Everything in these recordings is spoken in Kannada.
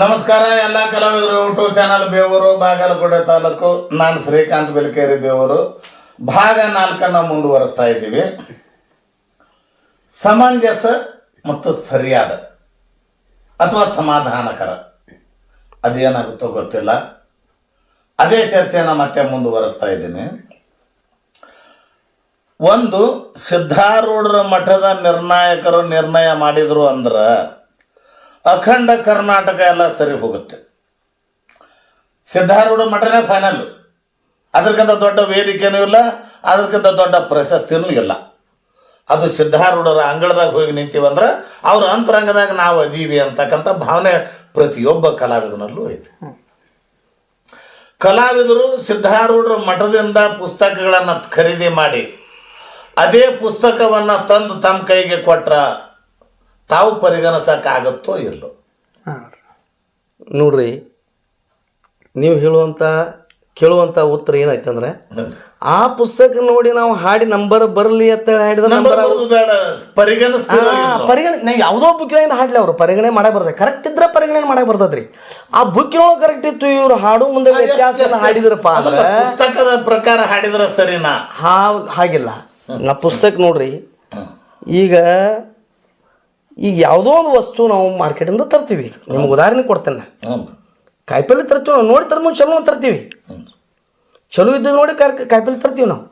ನಮಸ್ಕಾರ ಎಲ್ಲ ಕಲಾವಿದರು ಯೂಟ್ಯೂಬ್ ಚಾನಲ್ ಬೇವರು, ಬಾಗಲಕೋಟೆ ತಾಲೂಕು. ನಾನು ಶ್ರೀಕಾಂತ್ ಬೆಲಕೇರಿ ಬೇವರು. ಭಾಗ ನಾಲ್ಕನ್ನು ಮುಂದುವರಿಸ್ತಾ ಇದ್ದೀವಿ. ಸಮಂಜಸ ಮತ್ತು ಸರಿಯಾದ ಅಥವಾ ಸಮಾಧಾನಕರ. ಅದೇನಾಗುತ್ತೋ ಗೊತ್ತಿಲ್ಲ. ಅದೇ ಚರ್ಚೆನ ಮತ್ತೆ ಮುಂದುವರಿಸ್ತಾ ಇದ್ದೀನಿ. ಒಂದು ಸಿದ್ಧಾರೂಢರ ಮಠದ ನಿರ್ಣಾಯಕರು ನಿರ್ಣಯ ಮಾಡಿದರು ಅಂದ್ರೆ ಅಖಂಡ ಕರ್ನಾಟಕ ಎಲ್ಲ ಸರಿ ಹೋಗುತ್ತೆ. ಸಿದ್ಧಾರೂಢ ಮಠನೇ ಫೈನಲ್ ಅದಕ್ಕಿಂತ ದೊಡ್ಡ ವೇದಿಕೆನೂ ಇಲ್ಲ, ಅದಕ್ಕಿಂತ ದೊಡ್ಡ ಪ್ರಶಸ್ತಿನೂ ಇಲ್ಲ. ಅದು ಸಿದ್ಧಾರೂಢರ ಅಂಗಳದಾಗ ಹೋಗಿ ನಿಂತೀವಂದ್ರೆ ಅವ್ರ ಅಂತರಂಗದಾಗ ನಾವು ಅದೀವಿ ಅಂತಕ್ಕಂಥ ಭಾವನೆ ಪ್ರತಿಯೊಬ್ಬ ಕಲಾವಿದನಲ್ಲೂ ಐತೆ. ಕಲಾವಿದರು ಸಿದ್ಧಾರೂಢರ ಮಠದಿಂದ ಪುಸ್ತಕಗಳನ್ನು ಖರೀದಿ ಮಾಡಿ, ಅದೇ ಪುಸ್ತಕವನ್ನು ತಂದು ತಮ್ಮ ಕೈಗೆ ಕೊಟ್ರ ತಾವು ಪರಿಗಣಿಸೋಕ್ಕಾಗತ್ತೋ ಇಲ್ಲೋ? ಹಾಂ. ನೋಡ್ರಿ ನೀವು ಹೇಳುವಂಥ ಕೇಳುವಂಥ ಉತ್ತರ ಏನಾಯ್ತಂದ್ರೆ ಅಂದ್ರೆ ಆ ಪುಸ್ತಕ ನೋಡಿ ನಾವು ಹಾಡಿ ನಂಬರ್ ಬರಲಿ ಅಂತ ಹೇಳಿ ಹಾಡಿದ ನಂಬರ್ ಬೇಡ ಪರಿಗಣಿಸ್ತೀರೋ ಇಲ್ವೋ? ಪರಿಗಣನೆ ನಾವು ಯಾವುದೋ ಬುಕ್ಕಿನಿಂದ ಹಾಡ್ಲಿ ಅವರು ಪರಿಗಣನೆ ಮಾಡಕ್ಕೆ ಬರ್ತದೆ. ಕರೆಕ್ಟ್ ಇದ್ರೆ ಪರಿಗಣನೆ ಮಾಡಕ್ ಬರ್ತದ್ರಿ. ಆ ಬುಕ್ಕಿನೊಳಗೆ ಕರೆಕ್ಟ್ ಇತ್ತು ಇವ್ರು ಹಾಡು ಮುಂದೆ ವ್ಯತ್ಯಾಸ ಹಾಡಿದ್ರಪ್ಪ ಅಂದ್ರೆ ಪುಸ್ತಕದ ಪ್ರಕಾರ ಹಾಡಿದ್ರೆ ಸರಿನಾ? ಹಾ ಹಾಗಿಲ್ಲ. ನಾ ಪುಸ್ತಕ ನೋಡ್ರಿ ಈಗ ಈಗ ಯಾವುದೋ ಒಂದು ವಸ್ತು ನಾವು ಮಾರ್ಕೆಟಿಂದ ತರ್ತೀವಿ ನಿಮ್ಗೆ ಉದಾಹರಣೆ ಕೊಡ್ತೇನೆ. ಕಾಯಿಪಲ್ಲೆ ತರ್ತೀವಿ ನಾವು ನೋಡಿ ತರ್ಮು ಚಲೋ ತರ್ತೀವಿ. ಚಲೋ ಇದ್ದು ನೋಡಿ ಕಾರ್ ಕಾಯಿಪಲ್ಲೆ ತರ್ತೀವಿ ನಾವು.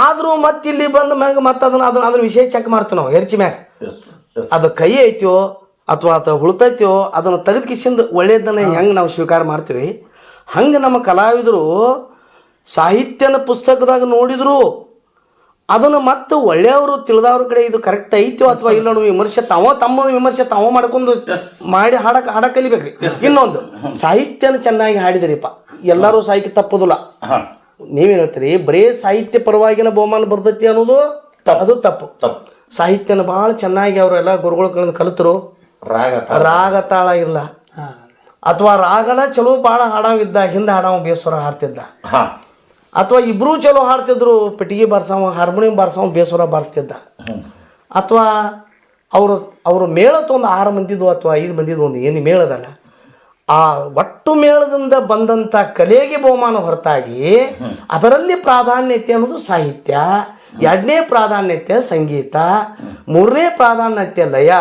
ಆದರೂ ಮತ್ತೆ ಇಲ್ಲಿ ಬಂದ ಮ್ಯಾಗ ಮತ್ತೆ ಅದನ್ನ ಅದನ್ನ ಅದನ್ನ ವಿಷಯ ಚೆಕ್ ಮಾಡ್ತೀವಿ ನಾವು ಹೆರ್ಚಿ ಮ್ಯಾಗ. ಅದು ಕೈ ಐತ್ಯೋ ಅಥವಾ ಅದು ಹುಳ್ತೈತ್ಯೋ ಅದನ್ನು ತೆಗೆದು ಕಿಸಿಂದ ಒಳ್ಳೆಯದನ್ನು ಹೆಂಗೆ ನಾವು ಸ್ವೀಕಾರ ಮಾಡ್ತೀವಿ? ಹಂಗೆ ನಮ್ಮ ಕಲಾವಿದರು ಸಾಹಿತ್ಯನ ಪುಸ್ತಕದಾಗ ನೋಡಿದ್ರು ಅದನ್ನು ಮತ್ತೆ ಒಳ್ಳೆಯವರು ತಿಳಿದವ್ರ ಕಡೆ ಇದು ಕರೆಕ್ಟ್ ಐತೋ ಅಥವಾ ಇಲ್ಲ ಅನ್ನೋ ವಿಮರ್ಶೆ ತಾವ ತಮ್ಮ ವಿಮರ್ಶೆ ತಾವ ಮಾಡ್ಕೊಂಡು ಮಾಡಿ ಹಾಡಕ್ ಹಾಡ ಕಲಿಬೇಕ್ರಿ ಇನ್ನೊಂದು ಸಾಹಿತ್ಯನ ಚೆನ್ನಾಗಿ ಹಾಡಿದ್ರಿಪ್ಪ. ಎಲ್ಲರೂ ಸಾಹಿತ್ಯ ತಪ್ಪುದಿಲ್ಲ. ನೀವು ನೀವೇನ್ ಹೇಳ್ತೀರಿ ಬರೇ ಸಾಹಿತ್ಯ ಪರವಾಗಿನ ಬಹುಮಾನ ಬರ್ತೈತಿ ಅನ್ನೋದು ಅದು ತಪ್ಪು. ತಪ್ಪು. ಸಾಹಿತ್ಯನ ಭಾಳ ಚೆನ್ನಾಗಿ ಅವರೆಲ್ಲ ಗುರುಗಳು ಕಲಿತರು. ರಾಗ ರಾಗ ತಾಳ ಇಲ್ಲ. ಅಥವಾ ರಾಗನ ಚಲೋ ಭಾಳ ಹಾಡಾವಿದ್ದ ಹಿಂದೆ ಹಾಡಾವ ಬೇಸರ ಹಾಡ್ತಿದ್ದ. ಹಾಂ. ಅಥವಾ ಇಬ್ಬರೂ ಚಲೋ ಹಾಡ್ತಿದ್ರು, ಪೆಟ್ಟಿಗೆ ಬಾರಿಸವ ಹಾರ್ಮೋನಿಯಂ ಬಾರಿಸವ ಬೇಸರ ಬಾರಿಸ್ತಿದ್ದ. ಅಥವಾ ಅವರು ಅವರು ಮೇಳತ್ತು ಒಂದು ಆರು ಮಂದಿದು ಅಥವಾ ಐದು ಮಂದಿದು ಒಂದು ಏನು ಮೇಳದಲ್ಲ, ಆ ಒಟ್ಟು ಮೇಳದಿಂದ ಬಂದಂಥ ಕಲೆಗೆ ಬಹುಮಾನ ಹೊರತಾಗಿ ಅದರಲ್ಲಿ ಪ್ರಾಧಾನ್ಯತೆ ಅನ್ನೋದು ಸಾಹಿತ್ಯ, ಎರಡನೇ ಪ್ರಾಧಾನ್ಯತೆ ಸಂಗೀತ, ಮೂರನೇ ಪ್ರಾಧಾನ್ಯತೆ ಲಯ,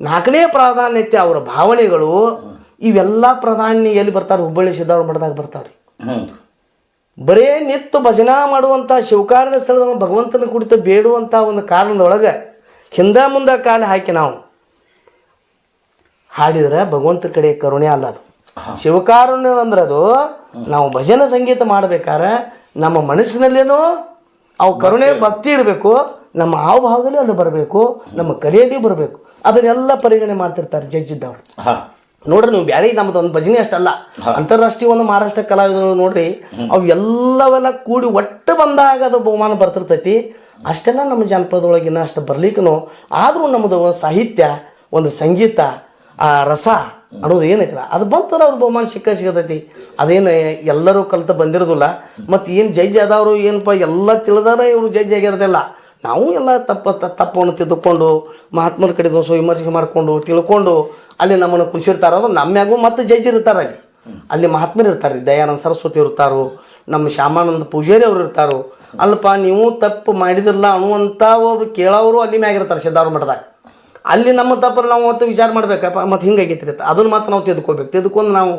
ನಾಲ್ಕನೇ ಪ್ರಾಧಾನ್ಯತೆ ಅವರ ಭಾವನೆಗಳು, ಇವೆಲ್ಲ ಪ್ರಾಧಾನ್ಯ ಎಲ್ಲಿ ಬರ್ತಾರೆ? ಹುಬ್ಬಳ್ಳಿ ಸಿದ್ಧಾರ್ಥ ಮಠದಾಗ ಬರ್ತಾರೆ ಬರೇ ನಿತ್ತು ಭಜನಾ ಮಾಡುವಂಥ ಶಿವಕಾರಣ ಸ್ಥಳದ ಭಗವಂತನ ಕುರಿತು ಬೇಡುವಂಥ ಒಂದು ಕಾರಣದೊಳಗೆ ಹಿಂದ ಮುಂದೆ ಕಾಲ ಹಾಕಿ ನಾವು. ಹಾಡಿದ್ರೆ ಭಗವಂತನ ಕಡೆ ಕರುಣೆ ಅಲ್ಲ ಅದು. ಶಿವಕಾರುಣ್ಯ ಅಂದ್ರೆ ಅದು ನಾವು ಭಜನೆ ಸಂಗೀತ ಮಾಡ್ಬೇಕಾದ್ರೆ ನಮ್ಮ ಮನಸ್ಸಿನಲ್ಲೇನೋ ಅವು ಕರುಣೆ ಭಕ್ತಿ. ಇರಬೇಕು ನಮ್ಮ ಹಾವಭಾವದಲ್ಲಿ ಅಲ್ಲಿ ಬರಬೇಕು ನಮ್ಮ ಕರೆಯಲ್ಲಿ ಬರಬೇಕು. ಅದನ್ನೆಲ್ಲ ಪರಿಗಣನೆ ಮಾಡ್ತಿರ್ತಾರೆ ಜಜ್ಜಿದ್ದವರು ನೋಡ್ರಿ ನೀವು ಬ್ಯಾರೆ ನಮ್ದು ಒಂದು ಭಜನೆ ಅಷ್ಟಲ್ಲ ಅಂತಾರಾಷ್ಟ್ರೀಯ ಒಂದು ಮಹಾರಾಷ್ಟ್ರ ಕಲಾವಿದರು ನೋಡ್ರಿ ಅವು ಎಲ್ಲವೆಲ್ಲ ಕೂಡಿ ಒಟ್ಟು ಬಂದಾಗ ಅದು ಬಹುಮಾನ ಬರ್ತಿರ್ತೈತಿ. ಅಷ್ಟೆಲ್ಲ ನಮ್ಮ ಜನಪದೊಳಗಿನ ಅಷ್ಟು ಬರ್ಲಿಕ್ಕೂ ಆದರೂ ನಮ್ಮದು ಸಾಹಿತ್ಯ ಒಂದು ಸಂಗೀತ ಆ ರಸ ಅನ್ನೋದು ಏನೈತಲ್ಲ ಅದು ಬಂತರ ಅವ್ರ ಬಹುಮಾನ ಸಿಕ್ಕ ಸಿಗತೈತಿ. ಅದೇನು ಎಲ್ಲರೂ ಕಲಿತು ಬಂದಿರೋದಿಲ್ಲ ಮತ್ತು ಏನು ಜಡ್ಜ್ ಆದವರು ಏನಪ್ಪ ಎಲ್ಲ ತಿಳಿದಾರ ಇವರು ಜಡ್ಜ್ ಆಗಿರೋದಿಲ್ಲ ನಾವು ಎಲ್ಲ ತಪ್ಪ ತಪ್ಪನ್ನು ತಿದ್ದುಕೊಂಡು ಮಹಾತ್ಮರ ಕಡೆ ವಿಮರ್ಶೆ ಮಾಡಿಕೊಂಡು ತಿಳ್ಕೊಂಡು ಅಲ್ಲಿ ನಮ್ಮನ್ನು ಕುಣಿಸಿರ್ತಾರ ನಮ್ಮ್ಯಾಗೂ ಮತ್ತೆ ಜಡ್ಜ್ ಇರ್ತಾರೆ ಅಲ್ಲಿ. ಅಲ್ಲಿ ಮಹಾತ್ಮರು ಇರ್ತಾರೆ, ದಯಾನಂದ ಸರಸ್ವತಿ ಇರ್ತಾರೋ, ನಮ್ಮ ಶ್ಯಾಮಾನಂದ ಪೂಜಾರಿ ಅವರು ಇರ್ತಾರೋ. ಅಲ್ಲಪ್ಪ, ನೀವು ತಪ್ಪು ಮಾಡಿದಿರಲ್ಲ ಅನ್ನುವಂಥ ಒಬ್ರು ಕೇಳೋರು ಅಲ್ಲಿ ಮ್ಯಾಗಿರ್ತಾರೆ ಸಿದ್ಧಾರ ಮಠದಾಗ. ಅಲ್ಲಿ ನಮ್ಮ ತಪ್ಪನ್ನು ನಾವು ಮತ್ತೆ ವಿಚಾರ ಮಾಡ್ಬೇಕಪ್ಪ ಮತ್ತು ಹಿಂಗಾಗೈತಿ ಅದನ್ನು ಮಾತ್ರ ನಾವು ತಿದ್ಕೋಬೇಕು. ತಿದ್ಕೊಂಡು ನಾವು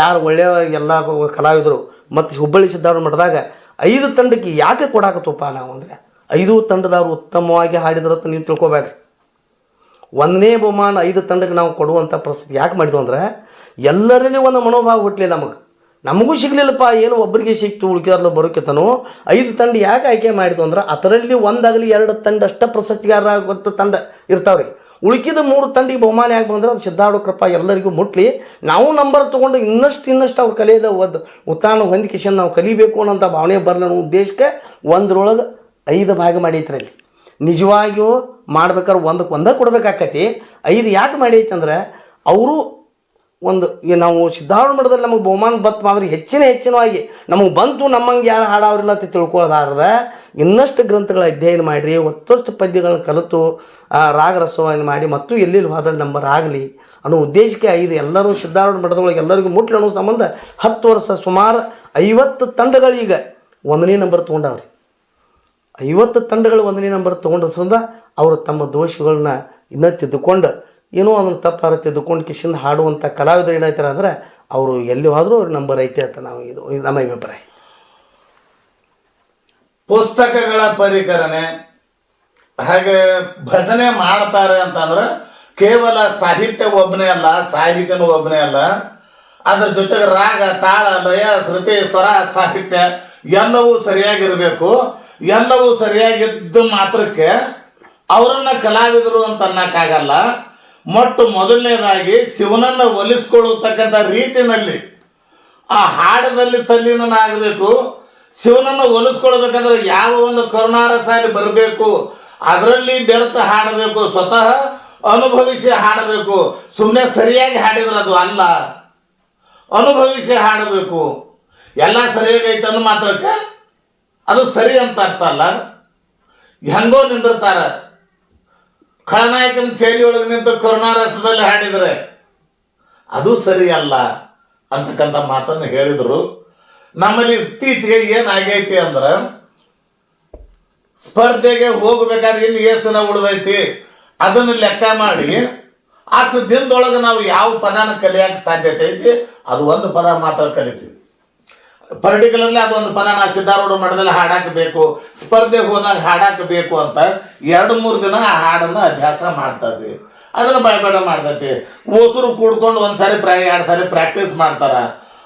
ಯಾರು ಒಳ್ಳೆಯ ಎಲ್ಲ ಕಲಾವಿದರು, ಮತ್ತು ಹುಬ್ಬಳ್ಳಿ ಸಿದ್ಧಾರ ಮಠದಾಗ ಐದು ತಂಡಕ್ಕೆ ಯಾಕೆ ಕೊಡಾಕತ್ತಪ್ಪ ನಾವು ಅಂದರೆ? ಐದು ತಂಡದವ್ರು ಉತ್ತಮವಾಗಿ ಹಾಡಿದ್ರತ್ತ ನೀವು ತಿಳ್ಕೊಬೇಡ್ರಿ. ಒಂದನೇ ಬಹುಮಾನ ಐದು ತಂಡಕ್ಕೆ ನಾವು ಕೊಡುವಂಥ ಪರಿಸ್ಥಿತಿ ಯಾಕೆ ಮಾಡಿದ್ವು ಅಂದ್ರೆ, ಎಲ್ಲರಲ್ಲಿ ಒಂದು ಮನೋಭಾವ ಹುಟ್ಟಲಿ ನಮಗೆ. ನಮಗೂ ಸಿಗಲಿಲ್ಲಪ್ಪ, ಏನು ಒಬ್ಬರಿಗೆ ಸಿಕ್ತು ಉಳಿಕೆಲ್ಲ ಬರೋಕೆತನೋ. ಐದು ತಂಡ ಯಾಕೆ ಆಯ್ಕೆ ಮಾಡಿದ್ವು ಅಂದ್ರೆ, ಅದರಲ್ಲಿ ಒಂದಾಗಲಿ ಎರಡು ತಂಡ ಅಷ್ಟ ಪ್ರಸಕ್ತಿಗಾರ ಗೊತ್ತ ತಂಡ ಇರ್ತಾವ್ರಿ. ಉಳ್ಕಿದ ಮೂರು ತಂಡಿಗೆ ಬಹುಮಾನ ಯಾಕೆ ಬಂದ್ರೆ, ಅದು ಸಿದ್ಧಾರ್ಥ ಕೃಪಾ ಎಲ್ಲರಿಗೂ ಮುಟ್ಲಿ. ನಾವು ನಂಬರ್ ತೊಗೊಂಡು ಇನ್ನಷ್ಟು ಇನ್ನಷ್ಟು ಅವ್ರ ಕಲೆಯಲ್ಲ ಒದ್ ಉತ್ತಾನ ಹೊಂದಿಕೆಶನ್ ನಾವು ಕಲಿಬೇಕು ಅನ್ನೋಂಥ ಭಾವನೆ ಬರಲಿ ಉದ್ದೇಶಕ್ಕೆ ಒಂದರೊಳಗೆ ಐದು ಭಾಗ ಮಾಡೈತ್ರಿ ಅಲ್ಲಿ. ನಿಜವಾಗಿಯೂ ಮಾಡ್ಬೇಕಾದ್ರೆ ಒಂದಕ್ಕೆ ಒಂದೇ ಕೊಡಬೇಕಾಕತಿ. ಐದು ಯಾಕೆ ಮಾಡೈತೆ ಅಂದ್ರೆ ಅವರು ಒಂದು ನಾವು ಸಿದ್ಧಾರೂಢ ಮಠದಲ್ಲಿ ನಮಗೆ ಬಹುಮಾನ ಬತ್ ಮಾದ್ರೆ ಹೆಚ್ಚಿನ ಹೆಚ್ಚಿನವಾಗಿ ನಮಗೆ ಬಂತು ನಮ್ಮಂಗೆ ಯಾರು ಹಾಡಾವ್ರಿಲ್ಲ ಅಂತ ತಿಳ್ಕೊಳ್ಳಾರ್ದ ಇನ್ನಷ್ಟು ಗ್ರಂಥಗಳ ಅಧ್ಯಯನ ಮಾಡಿರಿ ಒತ್ತಷ್ಟು ಪದ್ಯಗಳನ್ನ ಕಲಿತು, ಆ ರಾಗ ರಸವನ್ನು ಮಾಡಿ, ಮತ್ತು ಎಲ್ಲೆಲ್ಲಿ ವಾದಳ ನಂಬರ್ ಆಗಲಿ ಅನ್ನೋ ಉದ್ದೇಶಕ್ಕೆ ಐದು ಎಲ್ಲರೂ ಸಿದ್ಧಾರೂಢ ಮಠದೊಳಗೆ ಎಲ್ಲರಿಗೂ ಮುಟ್ಲಿ ಅನ್ನೋ ಸಂಬಂಧ ಹತ್ತು ವರ್ಷ ಸುಮಾರು ಐವತ್ತು ತಂಡಗಳೀಗ ಒಂದನೇ ನಂಬರ್ ತೊಗೊಂಡವ್ರಿ. ಐವತ್ತು ತಂಡಗಳು ಒಂದನೇ ನಂಬರ್ ತೊಗೊಂಡ್ರಿಂದ ಅವರು ತಮ್ಮ ದೋಷಗಳನ್ನ ಇನ್ನೂ ತಿದ್ದುಕೊಂಡು, ಏನೋ ಅದನ್ನು ತಪ್ಪಾರ ತಿದ್ದುಕೊಂಡು ಕಿಶಿಂದ ಹಾಡುವಂಥ ಕಲಾವಿದರು ಏನಾಯ್ತಾರೆ ಅಂದರೆ ಅವರು ಎಲ್ಲಿ ಹೋದರೂ ಅವ್ರ ನಂಬರ್ ಐತೆ ಅಂತ ನಾವು ಇದು ನಮ್ಮ ಅಭಿಪ್ರಾಯ. ಪುಸ್ತಕಗಳ ಪರಿಕರಣೆ, ಹಾಗೆ ಭಜನೆ ಮಾಡ್ತಾರೆ ಅಂತಂದ್ರೆ, ಕೇವಲ ಸಾಹಿತ್ಯ ಒಬ್ಬನೇ ಅಲ್ಲ, ಸಾಹಿತ್ಯನೂ ಒಬ್ಬನೇ ಅಲ್ಲ, ಅದ್ರ ಜೊತೆಗೆ ರಾಗ, ತಾಳ, ಲಯ ಶ್ರುತಿ ಸ್ವರ, ಸಾಹಿತ್ಯ, ಎಲ್ಲವೂ ಸರಿಯಾಗಿರಬೇಕು. ಎಲ್ಲವೂ ಸರಿಯಾಗಿದ್ದು ಮಾತ್ರಕ್ಕೆ ಅವರನ್ನ ಕಲಾವಿದರು ಅಂತ ಅನ್ನಕ್ಕಾಗಲ್ಲ. ಮೊಟ್ಟ ಮೊದಲನೇದಾಗಿ ಶಿವನನ್ನ ಒಲಿಸ್ಕೊಳ್ಳತಕ್ಕಂಥ ರೀತಿಯಲ್ಲಿ ಆ ಹಾಡದಲ್ಲಿ ತಲ್ಲೀನನಾಗಬೇಕು. ಶಿವನನ್ನು ಒಲಿಸ್ಕೊಳ್ಬೇಕಂದ್ರೆ ಯಾವ ಒಂದು ಕರುಣಾರ ಸಾಲಿ ಬರಬೇಕು, ಅದರಲ್ಲಿ ಬೆರೆತ ಹಾಡಬೇಕು, ಸ್ವತಃ ಅನುಭವಿಸಿ ಹಾಡಬೇಕು. ಸುಮ್ಮನೆ ಸರಿಯಾಗಿ ಹಾಡಿದ್ರೆ ಅದು ಅಲ್ಲ. ಅನುಭವಿಸಿ ಹಾಡಬೇಕು. ಎಲ್ಲ ಸರಿಯಾಗೈತೆ ಅನ್ನೋ ಮಾತ್ರಕ್ಕೆ ಅದು ಸರಿ ಅಂತ ಅರ್ಥ ಅಲ್ಲ. ಹೆಂಗೋ ನಿಂದಿರ್ತಾರೆ. ಖಳನಾಯಕನ ಶೈಲಿಯೊಳಗೆ ನಿಂತು ಕರುಣಾರಸದಲ್ಲಿ ಹಾಡಿದರೆ, ಅದು ಸರಿ ಅಲ್ಲ ಅಂತಕ್ಕಂಥ ಮಾತನ್ನು ಹೇಳಿದರು. ನಮ್ಮಲ್ಲಿ ಇತ್ತೀಚೆಗೆ ಏನಾಗೈತಿ ಅಂದ್ರೆ, ಸ್ಪರ್ಧೆಗೆ ಹೋಗ್ಬೇಕಾದ್ರೆ ಇನ್ನು ಎಷ್ಟು ದಿನ ಉಳಿದೈತಿ, ಅದನ್ನು ಲೆಕ್ಕ ಮಾಡಿ, ಆ ದಿನದೊಳಗೆ ನಾವು ಯಾವ ಪದನ ಕಲಿಯಕ್ಕೆ ಸಾಧ್ಯತೆ ಐತಿ, ಅದು ಒಂದು ಪದ ಮಾತ್ರ ಕಲಿತೀವಿ. ಪರ್ಟಿಕ್ಯುಲರ್ಲಿ ಅದೊಂದು ಪದ ನಾ ಸಿದ್ಧಾರೂಢ ಮಠದಲ್ಲಿ ಹಾಡಕ್ಕೆ ಬೇಕು ಸ್ಪರ್ಧೆಗೆ ಹೋದಾಗ ಹಾಡಕ್ಕೆ ಬೇಕು ಅಂತ ಎರಡು ಮೂರು ದಿನ ಆ ಹಾಡನ್ನು ಅಭ್ಯಾಸ ಮಾಡ್ತಾ ಇದ್ವಿ. ಅದನ್ನು ಬಾಯ್ಬೇಡ ಮಾಡ್ತೈತಿ. ಓಸರು ಕೂಡ್ಕೊಂಡು ಒಂದು ಸಾರಿ ಪ್ರಾ ಎರಡು ಸಾರಿ ಪ್ರಾಕ್ಟೀಸ್ ಮಾಡ್ತಾರ.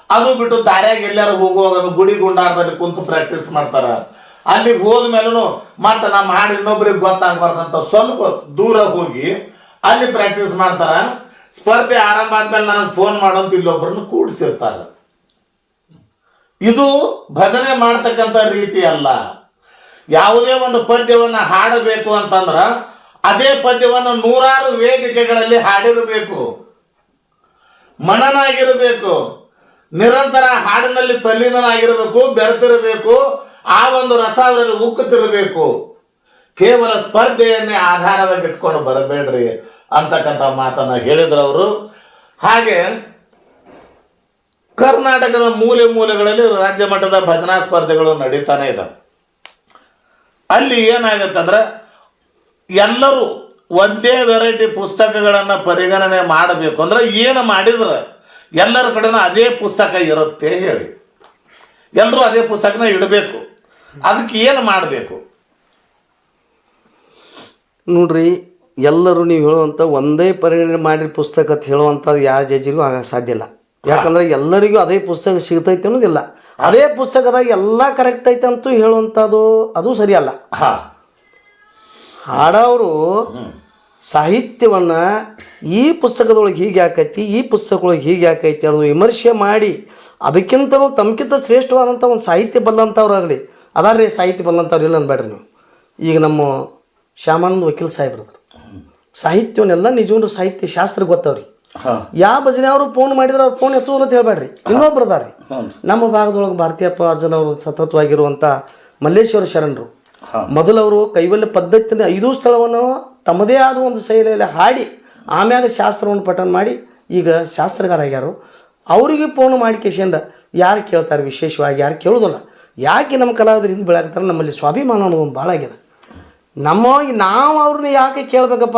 ಅದು ಬಿಟ್ಟು ದಾರ್ಯಾಗ ಎಲ್ಲಾರು ಹೋಗುವಾಗ ಗುಡಿ ಗುಂಡಾರದಲ್ಲಿ ಕುಂತು ಪ್ರಾಕ್ಟೀಸ್ ಮಾಡ್ತಾರ. ಅಲ್ಲಿಗೆ ಹೋದ್ಮೇಲೂ ಮತ್ತೆ ನಮ್ಮ ಹಾಡು ಇನ್ನೊಬ್ರಿಗೆ ಗೊತ್ತಾಗಬಾರ್ದಂತ ಸ್ವಲ್ಪ ದೂರ ಹೋಗಿ ಅಲ್ಲಿ ಪ್ರಾಕ್ಟೀಸ್ ಮಾಡ್ತಾರ. ಸ್ಪರ್ಧೆ ಆರಂಭ ಆದ್ಮೇಲೆ ನನಗೆ ಫೋನ್ ಮಾಡೋಂತ ಇಲ್ಲೊಬ್ಬರನ್ನು ಕೂಡಿಸಿರ್ತಾರೆ. ಇದು ಭಜನೆ ಮಾಡ್ತಕ್ಕಂಥ ರೀತಿ ಅಲ್ಲ. ಯಾವುದೇ ಒಂದು ಪದ್ಯವನ್ನು ಹಾಡಬೇಕು ಅಂತಂದ್ರ ಅದೇ ಪದ್ಯವನ್ನು ನೂರಾರು ವೇದಿಕೆಗಳಲ್ಲಿ ಹಾಡಿರಬೇಕು. ಮನನಾಗಿರಬೇಕು. ನಿರಂತರ ಹಾಡಿನಲ್ಲಿ ತಲ್ಲೀನನಾಗಿರಬೇಕು, ಬೆರೆತಿರಬೇಕು, ಆ ಒಂದು ರಸ ಅವರಲ್ಲಿ ಉಕ್ಕುತ್ತಿರಬೇಕು. ಕೇವಲ ಸ್ಪರ್ಧೆಯನ್ನೇ ಆಧಾರವಾಗಿ ಇಟ್ಕೊಂಡು ಬರಬೇಡ್ರಿ ಅಂತಕ್ಕಂಥ ಮಾತನ್ನ ಹೇಳಿದ್ರವರು. ಹಾಗೆ ಕರ್ನಾಟಕದ ಮೂಲೆ ಮೂಲೆಗಳಲ್ಲಿ ರಾಜ್ಯ ಮಟ್ಟದ ಭಜನಾ ಸ್ಪರ್ಧೆಗಳು ನಡೀತಾನೆ ಇದ್ದಾವೆ ಅಲ್ಲಿ ಏನಾಗತ್ತಂದ್ರೆ ಎಲ್ಲರೂ ಒಂದೇ ವೆರೈಟಿ ಪುಸ್ತಕಗಳನ್ನು ಪರಿಗಣನೆ ಮಾಡಬೇಕು. ಅಂದ್ರೆ ಏನು ಮಾಡಿದ್ರೆ ಎಲ್ಲರ ಕಡೆನೂ ಅದೇ ಪುಸ್ತಕ ಇರುತ್ತೆ ಹೇಳಿ. ಎಲ್ಲರೂ ಅದೇ ಪುಸ್ತಕನ ಇಡಬೇಕು. ಅದಕ್ಕೆ ಏನು ಮಾಡಬೇಕು? ನೋಡ್ರಿ, ಎಲ್ಲರೂ ನೀವು ಹೇಳುವಂಥ ಒಂದೇ ಪರಿಗಣನೆ ಮಾಡಿ ಪುಸ್ತಕ ಅಂತ ಹೇಳುವಂಥದ್ದು ಯಾವ ಜಜ್ಜಿಗೂ ಆಗ ಸಾಧ್ಯ ಇಲ್ಲ. ಯಾಕಂದ್ರೆ ಎಲ್ಲರಿಗೂ ಅದೇ ಪುಸ್ತಕ ಸಿಗ್ತೈತೆ ಅನ್ನೋದಿಲ್ಲ. ಅದೇ ಪುಸ್ತಕದಾಗ ಎಲ್ಲ ಕರೆಕ್ಟ್ ಐತೆ ಅಂತೂ ಹೇಳುವಂಥದ್ದು ಅದು ಸರಿಯಲ್ಲ. ಹಾಡವರು ಸಾಹಿತ್ಯವನ್ನು ಈ ಪುಸ್ತಕದೊಳಗೆ ಹೀಗೆ ಯಾಕೈತಿ ಈ ಪುಸ್ತಕದೊಳಗೆ ಹೀಗೆ ಯಾಕೈತಿ ಅನ್ನೋದು ವಿಮರ್ಶೆ ಮಾಡಿ ಅದಕ್ಕಿಂತಲೂ ತಮ್ಕಿಂತ ಶ್ರೇಷ್ಠವಾದಂಥ ಒಂದು ಸಾಹಿತ್ಯ ಬಲ್ಲಂಥವ್ರಾಗಲಿ ಅದಾರ್ರಿ ಸಾಹಿತ್ಯ ಬಲ್ಲಂಥವ್ರು ಇಲ್ಲ ಅನ್ಬೇಡ್ರಿ ನೀವು. ಈಗ ನಮ್ಮ ಶ್ಯಾಮಾನಂದ ವಕೀಲ್ ಸಾಹೇಬ್ರದ್ರು. ಸಾಹಿತ್ಯವನ್ನೆಲ್ಲ ನಿಜವೂ ಸಾಹಿತ್ಯ ಶಾಸ್ತ್ರ ಗೊತ್ತವ್ರಿ. ಯಾವ ಭಜನೆ ಅವರು ಫೋನ್ ಮಾಡಿದ್ರೆ ಅವ್ರು ಫೋನ್ ಎತ್ತು ಅಂತ ಹೇಳ್ಬೇಡ್ರಿ. ಇನ್ನೊಬ್ರು ಅದಾರ್ರಿ. ನಮ್ಮ ಭಾಗದೊಳಗೆ ಭಾರತೀಯ ಅಜ್ಜನವರು ಸತತವಾಗಿರುವಂಥ ಮಲ್ಲೇಶ್ವರ ಶರಣರು. ಮೊದಲು ಮೊದಲವರು ಕೈವಲ್ಯ ಪದ್ಧತಿಯಿಂದ ಐದು ಸ್ಥಳವನ್ನು ತಮ್ಮದೇ ಆದ ಒಂದು ಶೈಲಿಯಲ್ಲಿ ಹಾಡಿ ಆಮ್ಯಾಗ ಶಾಸ್ತ್ರವನ್ನು ಪಠನ ಮಾಡಿ ಈಗ ಶಾಸ್ತ್ರಗಾರಾಗ್ಯಾರು ಅವರಿಗೆ ಫೋನ್ ಮಾಡಿ ಕೇಶಂದ ಯಾರು ಕೇಳ್ತಾರೆ ವಿಶೇಷವಾಗಿ ಯಾರು ಕೇಳೋದಿಲ್ಲ. ಯಾಕೆ ನಮ್ಮ ಕಲಾವಿದರು ಹಿಂದೆ ನಮ್ಮಲ್ಲಿ ಸ್ವಾಭಿಮಾನ ಅನ್ನೋದು ಒಂದು ಭಾಳ ಆಗಿದೆ ನಮ್ಮ ನಾವು ಅವ್ರನ್ನ ಯಾಕೆ ಕೇಳಬೇಕಪ್ಪ?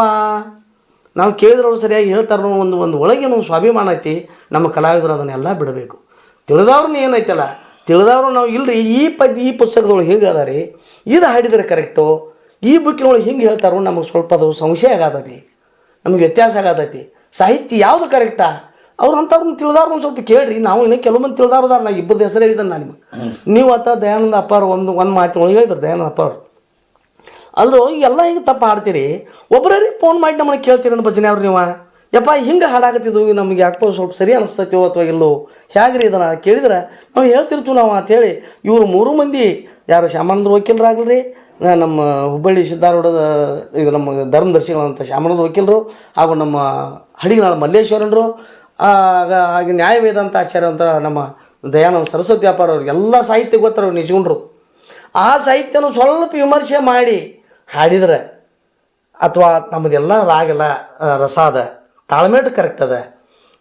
ನಾವು ಕೇಳಿದ್ರವ್ರು ಸರಿಯಾಗಿ ಹೇಳ್ತಾರೋ ಒಂದು ಒಂದು ಒಳಗೆ ಒಂದು ಸ್ವಾಭಿಮಾನ ಐತಿ. ನಮ್ಮ ಕಲಾವಿದರು ಅದನ್ನೆಲ್ಲ ಬಿಡಬೇಕು. ತಿಳಿದವ್ರನ್ನ ಏನೈತಲ್ಲ? ತಿಳಿದವ್ರು ನಾವು ಇಲ್ಲರಿ ಈ ಪದ ಈ ಪುಸ್ತಕದೊಳಗೆ ಹಿಂಗೆ ಅದ ರೀ? ಇದು ಹಾಡಿದರೆ ಕರೆಕ್ಟು? ಈ ಬುಕ್ಕಿನೊಳಗೆ ಹಿಂಗೆ ಹೇಳ್ತಾರೋ ನಮಗೆ ಸ್ವಲ್ಪ ಅದು ಸಂಶಯ ಆಗತೈತಿ. ನಮಗೆ ವ್ಯತ್ಯಾಸ ಆಗತೈತಿ. ಸಾಹಿತ್ಯ ಯಾವುದು ಕರೆಕ್ಟಾ? ಅವ್ರು ಅಂಥವ್ರನ್ನ ತಿಳಿದವ್ರು ಒಂದು ಸ್ವಲ್ಪ ಕೇಳ್ರಿ. ನಾವು ಇನ್ನೂ ಕೆಲವು ಮಂದಿ ತಿಳಿದವ್ರದಾರ ನಾ ಇಬ್ಬರದ ಹೆಸರು ಹೇಳಿದ್ದಾನೆ ನಾನು ನಿಮಗೆ. ನೀವು ಆತ ದಯಾನಂದ ಅಪ್ಪಾರು ಒಂದು ಒಂದು ಮಾತಿನೊಳಗೆ ಹೇಳಿದ್ರು. ದಯಾನಂದ ಅಪ್ಪಾರು ಅಲ್ಲೋ, ಎಲ್ಲ ಹಿಂಗೆ ತಪ್ಪು ಹಾಡ್ತೀರಿ ಒಬ್ಬರೇ ಫೋನ್ ಮಾಡಿ ನಮ್ಮನ್ನು ಕೇಳ್ತೀರಿ ನನ್ನ ಭಜನೆ ಅವ್ರು ನೀವು? ಯಪ್ಪ, ಹಿಂಗೆ ಹಾಡಾಕತ್ತಿದ್ವು ನಮಗೆ ಯಾಕೋ ಸ್ವಲ್ಪ ಸರಿ ಅನಿಸ್ತೈತೋ ಅಥವಾ ಇಲ್ಲೋ? ಹೇಗ್ರಿ ಇದನ್ನು ಕೇಳಿದ್ರೆ? ನಾವು ಹೇಳ್ತಿರ್ತೀವಿ ನಾವು ಅಂತೇಳಿ ಇವರು ಮೂರು ಮಂದಿ. ಯಾರು ಶ್ಯಾಮಾನಂದ್ರ ವಕೀಲರಾಗಲಿ ನಮ್ಮ ಹುಬ್ಬಳ್ಳಿ ಸಿದ್ಧಾರೂಢದ, ಇದು ನಮ್ಮ ಧರ್ಮದರ್ಶಿಗಳಂತ ಶ್ಯಾಮಾನಂದ್ರ ವಕೀಲರು, ಹಾಗೂ ನಮ್ಮ ಹಡಿಗನಾಳ ಮಲ್ಲೇಶ್ವರನರು ಆಗ ಹಾಗೆ ನ್ಯಾಯ ವೇದಾಂತ ಆಚಾರ್ಯ ಅಂತ ನಮ್ಮ ದಯಾನಂದ ಸರಸ್ವತಿ ವ್ಯಾಪಾರ ಅವ್ರಿಗೆ ಎಲ್ಲ ಸಾಹಿತ್ಯ ಗೊತ್ತರು ನಿಜಗೊಂಡ್ರು. ಆ ಸಾಹಿತ್ಯನ ಸ್ವಲ್ಪ ವಿಮರ್ಶೆ ಮಾಡಿ ಹಾಡಿದ್ರೆ ಅಥವಾ ನಮ್ಮದೆಲ್ಲ ರಾಗಲ್ಲ ರಸ ಅದ, ತಾಳ್ಮೆಟ್ ಕರೆಕ್ಟ್ ಅದ,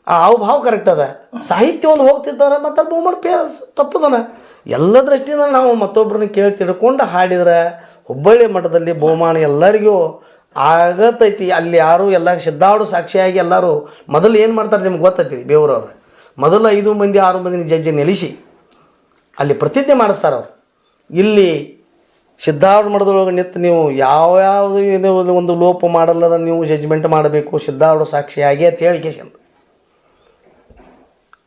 ಆ, ಹಾವಭಾವ ಕರೆಕ್ಟ್ ಅದ, ಸಾಹಿತ್ಯ ಒಂದು ಹೋಗ್ತಿದ್ದಾರೆ ಮತ್ತು ಅದು ಬಹುಮಾನ ಪೇ ತಪ್ಪದನ. ಎಲ್ಲ ದೃಷ್ಟಿಯಿಂದ ನಾವು ಮತ್ತೊಬ್ಬರನ್ನ ಕೇಳಿ ತಿಳ್ಕೊಂಡು ಹಾಡಿದ್ರೆ ಹುಬ್ಬಳ್ಳಿ ಮಠದಲ್ಲಿ ಬಹುಮಾನ ಎಲ್ಲರಿಗೂ ಆಗತೈತಿ. ಅಲ್ಲಿ ಯಾರು ಎಲ್ಲ ಸಿದ್ಧಾಡು ಸಾಕ್ಷಿಯಾಗಿ ಎಲ್ಲರೂ ಮೊದಲು ಏನು ಮಾಡ್ತಾರೆ ನಿಮ್ಗೆ ಗೊತ್ತೈತಿ ಬೇವರವ್ರು ಮೊದಲು ಐದು ಮಂದಿ, ಆರು ಮಂದಿ ಜಡ್ಜಿ ನೆಲೆಸಿ ಅಲ್ಲಿ ಪ್ರತಿಜ್ಞೆ ಮಾಡಿಸ್ತಾರೆ ಅವ್ರು ಇಲ್ಲಿ ಸಿದ್ಧಾರ್ಥ ಮಠದೊಳಗೆ ನಿಂತು ನೀವು ಯಾವ ಯಾವುದು ಏನೋ ಒಂದು ಲೋಪ ಮಾಡಲ್ಲದ ನೀವು ಜಜ್ಮೆಂಟ್ ಮಾಡಬೇಕು, ಸಿದ್ಧಾರ್ಥ ಸಾಕ್ಷಿಯಾಗಿ ಅಂತ ಹೇಳಿ ಕೇಶನ್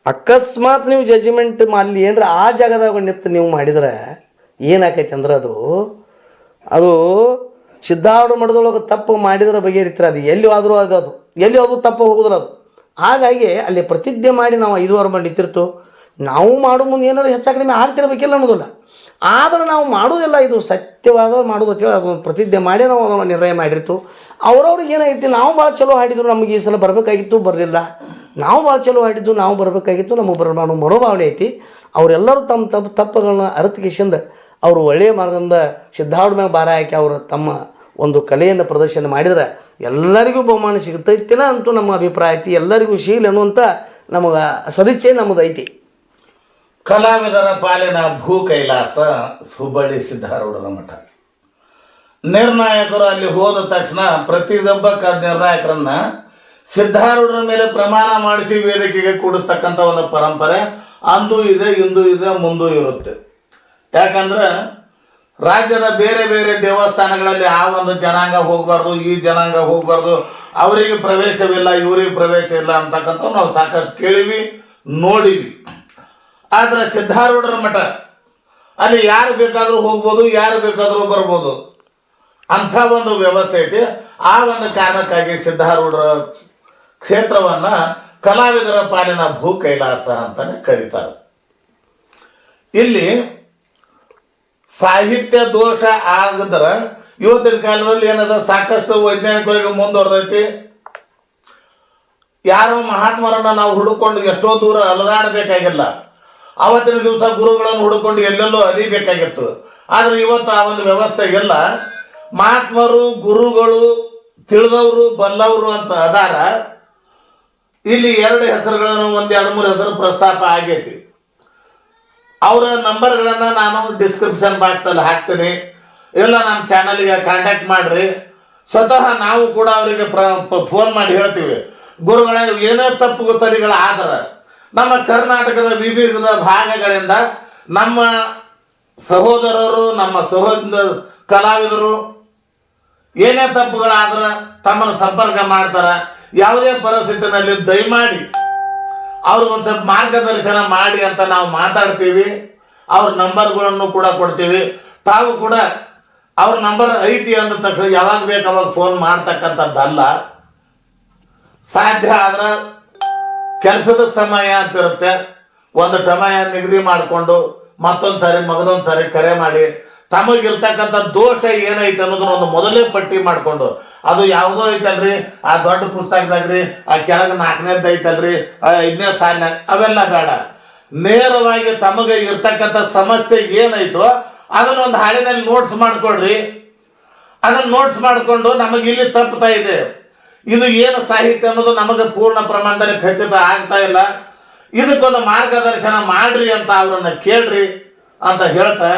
ಅಕಸ್ಮಾತ್ ನೀವು ಜಜ್ಮೆಂಟ್ ಅಲ್ಲಿ ಏನರ ಆ ಜಾಗದಾಗ ನಿಂತು ನೀವು ಮಾಡಿದ್ರೆ ಏನಾಕೈತಿ ಅಂದ್ರೆ ಅದು ಅದು ಸಿದ್ಧಾರ್ಥ ಮಠದೊಳಗೆ ತಪ್ಪು ಮಾಡಿದ್ರೆ ಬಗೆಹರಿತಾರೆ ಅದು ಎಲ್ಲಿ ಆದರೂ ಅದು ಅದು ಎಲ್ಲಿ ಅದು ತಪ್ಪು ಹೋಗುದ್ರ ಅದು. ಹಾಗಾಗಿ ಅಲ್ಲಿ ಪ್ರತಿಜ್ಞೆ ಮಾಡಿ ನಾವು ಐದುವರೆ ಮಾಡಿ ನಿಂತಿರ್ತು. ನಾವು ಮಾಡೋ ಮುಂದೆ ಏನಾದ್ರು ಹೆಚ್ಚು ಕಡಿಮೆ ಆಗ್ತಿರ್ಬೇಕಿಲ್ಲ ಅನ್ನೋದಿಲ್ಲ. ಆದ್ರೆ ನಾವು ಮಾಡುವುದಿಲ್ಲ, ಇದು ಸತ್ಯವಾದ ಮಾಡೋದು ಅಂತೇಳಿ ಅದೊಂದು ಪ್ರತಿಜ್ಞೆ ಮಾಡಿ ನಾವು ಅದನ್ನು ನಿರ್ಣಯ ಮಾಡಿರ್ತು ಅವ್ರವ್ರಿಗೆ ಏನಾಗಿತ್ತು ನಾವು ಭಾಳ ಚಲೋ ಹಾಡಿದ್ರು ನಮಗೆ ಈ ಸಲ ಬರಬೇಕಾಗಿತ್ತು, ಬರಲಿಲ್ಲ. ನಾವು ಭಾಳ ಚಲೋ ಹಾಡಿದ್ದು, ನಾವು ಬರಬೇಕಾಗಿತ್ತು ನಮಗೆ ಬರಬಾರ್ದು ಮನೋಭಾವನೆ ಐತಿ. ಅವರೆಲ್ಲರೂ ತಮ್ಮ ತಪ್ಪು, ತಪ್ಪುಗಳನ್ನ ಅರ್ಥಕಿಸಿಂದ ಅವರು ಒಳ್ಳೆಯ ಮಾರ್ಗದಿಂದ ಸಿದ್ಧಾರ್ಥ ಮ್ಯಾಗ ಬಾರ ಹಾಕಿ ಅವರು ತಮ್ಮ ಒಂದು ಕಲೆಯನ್ನು ಪ್ರದರ್ಶನ ಮಾಡಿದರೆ ಎಲ್ಲರಿಗೂ ಬಹುಮಾನ ಸಿಗುತ್ತೈತಿನ ಅಂತೂ ನಮ್ಮ ಅಭಿಪ್ರಾಯ ಐತಿ, ಎಲ್ಲರಿಗೂ ಶೀಲ್ ಅನ್ನುವಂಥ ನಮಗೆ ಸದಿಚ್ಛೆ ನಮ್ಮದು ಐತಿ ಕಲಾವಿದರ ಪಾಲಿನ ಭೂ ಕೈಲಾಸ ಹುಬ್ಬಳ್ಳಿ ಸಿದ್ಧಾರೂಢರ ಮಠ. ನಿರ್ಣಾಯಕರು ಅಲ್ಲಿ ಹೋದ ತಕ್ಷಣ ಪ್ರತಿ ನಿರ್ಣಾಯಕರನ್ನ ಸಿದ್ಧಾರೂಢರ ಮೇಲೆ ಪ್ರಮಾಣ ಮಾಡಿಸಿ ವೇದಿಕೆಗೆ ಕೂಡಿಸ್ತಕ್ಕಂಥ ಒಂದು ಪರಂಪರೆ ಅಂದು ಇದೆ, ಇಂದು ಇದೆ, ಮುಂದೂ ಇರುತ್ತೆ. ಯಾಕಂದ್ರೆ ರಾಜ್ಯದ ಬೇರೆ ಬೇರೆ ದೇವಸ್ಥಾನಗಳಲ್ಲಿ ಆ ಒಂದು ಜನಾಂಗ ಹೋಗಬಾರ್ದು, ಈ ಜನಾಂಗ ಹೋಗಬಾರ್ದು, ಅವರಿಗೆ ಪ್ರವೇಶವಿಲ್ಲ, ಇವರಿಗೆ ಪ್ರವೇಶ ಇಲ್ಲ ಅಂತಕ್ಕಂಥ ನಾವು ಸಾಕಷ್ಟು ಕೇಳಿವಿ, ನೋಡಿವಿ. ಆದ್ರೆ ಸಿದ್ಧಾರೂಢರ ಮಠ, ಅಲ್ಲಿ ಯಾರು ಬೇಕಾದರೂ ಹೋಗ್ಬೋದು, ಯಾರು ಬೇಕಾದರೂ ಬರ್ಬೋದು. ಅಂಥ ಒಂದು ವ್ಯವಸ್ಥೆ ಐತಿ. ಆ ಒಂದು ಕಾರಣಕ್ಕಾಗಿ ಸಿದ್ಧಾರೂಢರ ಕ್ಷೇತ್ರವನ್ನ ಕಲಾವಿದರ ಪಾಲಿನ ಭೂ ಕೈಲಾಸ ಅಂತಾನೆ ಕರೀತಾರೆ. ಇಲ್ಲಿ ಸಾಹಿತ್ಯ ದೋಷ ಆಗದ್ರ ಇವತ್ತಿನ ಕಾಲದಲ್ಲಿ ಏನದ? ಸಾಕಷ್ಟು ವೈಜ್ಞಾನಿಕವಾಗಿ ಮುಂದುವರೆದೈತಿ. ಯಾರೋ ಮಹಾತ್ಮರನ್ನ ನಾವು ಹುಡುಕೊಂಡು ಎಷ್ಟೋ ದೂರ ಅಲದಾಡಬೇಕಾಗಿಲ್ಲ ಅವತ್ತಿನ ದಿವಸ ಗುರುಗಳನ್ನು ಹುಡುಕೊಂಡು ಎಲ್ಲೆಲ್ಲೋ ಅಲಿಬೇಕಾಗಿತ್ತು ಆದ್ರೆ ಇವತ್ತು ಆ ಒಂದು ವ್ಯವಸ್ಥೆ ಇಲ್ಲ. ಮಹಾತ್ಮರು, ಗುರುಗಳು, ತಿಳಿದವರು, ಬಲ್ಲವರು ಅಂತ ಅದಾರ. ಇಲ್ಲಿ ಎರಡು ಹೆಸರುಗಳನ್ನು, ಒಂದು ಎರಡು ಮೂರು ಹೆಸರು ಪ್ರಸ್ತಾಪ ಆಗೈತಿ. ಅವರ ನಂಬರ್ಗಳನ್ನು ನಾನು ಡಿಸ್ಕ್ರಿಪ್ಷನ್ ಬಾಕ್ಸಲ್ಲಿ ಹಾಕ್ತೀನಿ. ಇಲ್ಲ ನಮ್ಮ ಚಾನಲ್ಗೆ ಕಾಂಟ್ಯಾಕ್ಟ್ ಮಾಡ್ರಿ. ಸ್ವತಃ ನಾವು ಕೂಡ ಅವರಿಗೆ ಫೋನ್ ಮಾಡಿ ಹೇಳ್ತೀವಿ. ಗುರುಗಳ, ಏನೇ ತಪ್ಪು ಗೊತ್ತಡಿಗಳು ಆದ್ರೆ ನಮ್ಮ ಕರ್ನಾಟಕದ ವಿವಿಧ ಭಾಗಗಳಿಂದ ನಮ್ಮ ಸಹೋದರರು, ನಮ್ಮ ಸಹೋದರ ಕಲಾವಿದರು, ಏನೇ ತಪ್ಪುಗಳಾದ್ರೆ ತಮ್ಮನ್ನು ಸಂಪರ್ಕ ಮಾಡ್ತಾರೆ. ಯಾವುದೇ ಪರಿಸ್ಥಿತಿನಲ್ಲಿ ದಯಮಾಡಿ ಅವ್ರಿಗೊಂದು ಸ್ವಲ್ಪ ಮಾರ್ಗದರ್ಶನ ಮಾಡಿ ಅಂತ ನಾವು ಮಾತಾಡ್ತೀವಿ. ಅವ್ರ ನಂಬರ್ಗಳನ್ನು ಕೂಡ ಕೊಡ್ತೀವಿ. ತಾವು ಕೂಡ ಅವ್ರ ನಂಬರ್ ಐತಿ ಅಂದ ತಕ್ಷಣ ಯಾವಾಗ ಬೇಕು ಅವಾಗ ಫೋನ್ ಮಾಡ್ತಕ್ಕಂಥದ್ದಲ್ಲ. ಸಾಧ್ಯ ಆದ್ರೆ ಕೆಲಸದ ಸಮಯ ಅಂತ ಇರುತ್ತೆ. ಒಂದು ಸಮಯ ನಿಗದಿ ಮಾಡಿಕೊಂಡು ಮತ್ತೊಂದು ಸಾರಿ ಮಗದೊಂದು ಸಾರಿ ಕರೆ ಮಾಡಿ ತಮಗಿರ್ತಕ್ಕಂಥ ದೋಷ ಏನೈತೆ ಅನ್ನೋದನ್ನ ಒಂದು ಮೊದಲೇ ಪಟ್ಟಿ ಮಾಡಿಕೊಂಡು, ಅದು ಯಾವುದೋ ಐತಲ್ರಿ? ಆ ದೊಡ್ಡ ಪುಸ್ತಕದಾಗ್ರಿ, ಆ ಕೆಳಗೆ ನಾಲ್ಕನೇದ್ದು ಐತಲ್ರಿ ಐದನೇ ಸಾಲ ಅವೆಲ್ಲ ಬೇಡ. ನೇರವಾಗಿ ತಮಗೆ ಇರ್ತಕ್ಕಂಥ ಸಮಸ್ಯೆ ಏನೈತೋ ಅದನ್ನ ಒಂದು ಹಾಳಿನಲ್ಲಿ ನೋಟ್ಸ್ ಮಾಡಿಕೊಡ್ರಿ ಅದನ್ನ ನೋಟ್ಸ್ ಮಾಡಿಕೊಂಡು ನಮಗೆ ಇಲ್ಲಿ ತಪ್ಪುತ್ತಾ ಇದೆ. ಇದು ಏನು ಸಾಹಿತ್ಯ ಅನ್ನೋದು ನಮಗೆ ಪೂರ್ಣ ಪ್ರಮಾಣದಲ್ಲಿ ಖಚಿತ ಆಗ್ತಾ ಇಲ್ಲ. ಇದಕ್ಕೊಂದು ಮಾರ್ಗದರ್ಶನ ಮಾಡ್ರಿ ಅಂತ ಅವರನ್ನ ಕೇಳ್ರಿ ಅಂತ ಹೇಳ್ತಾ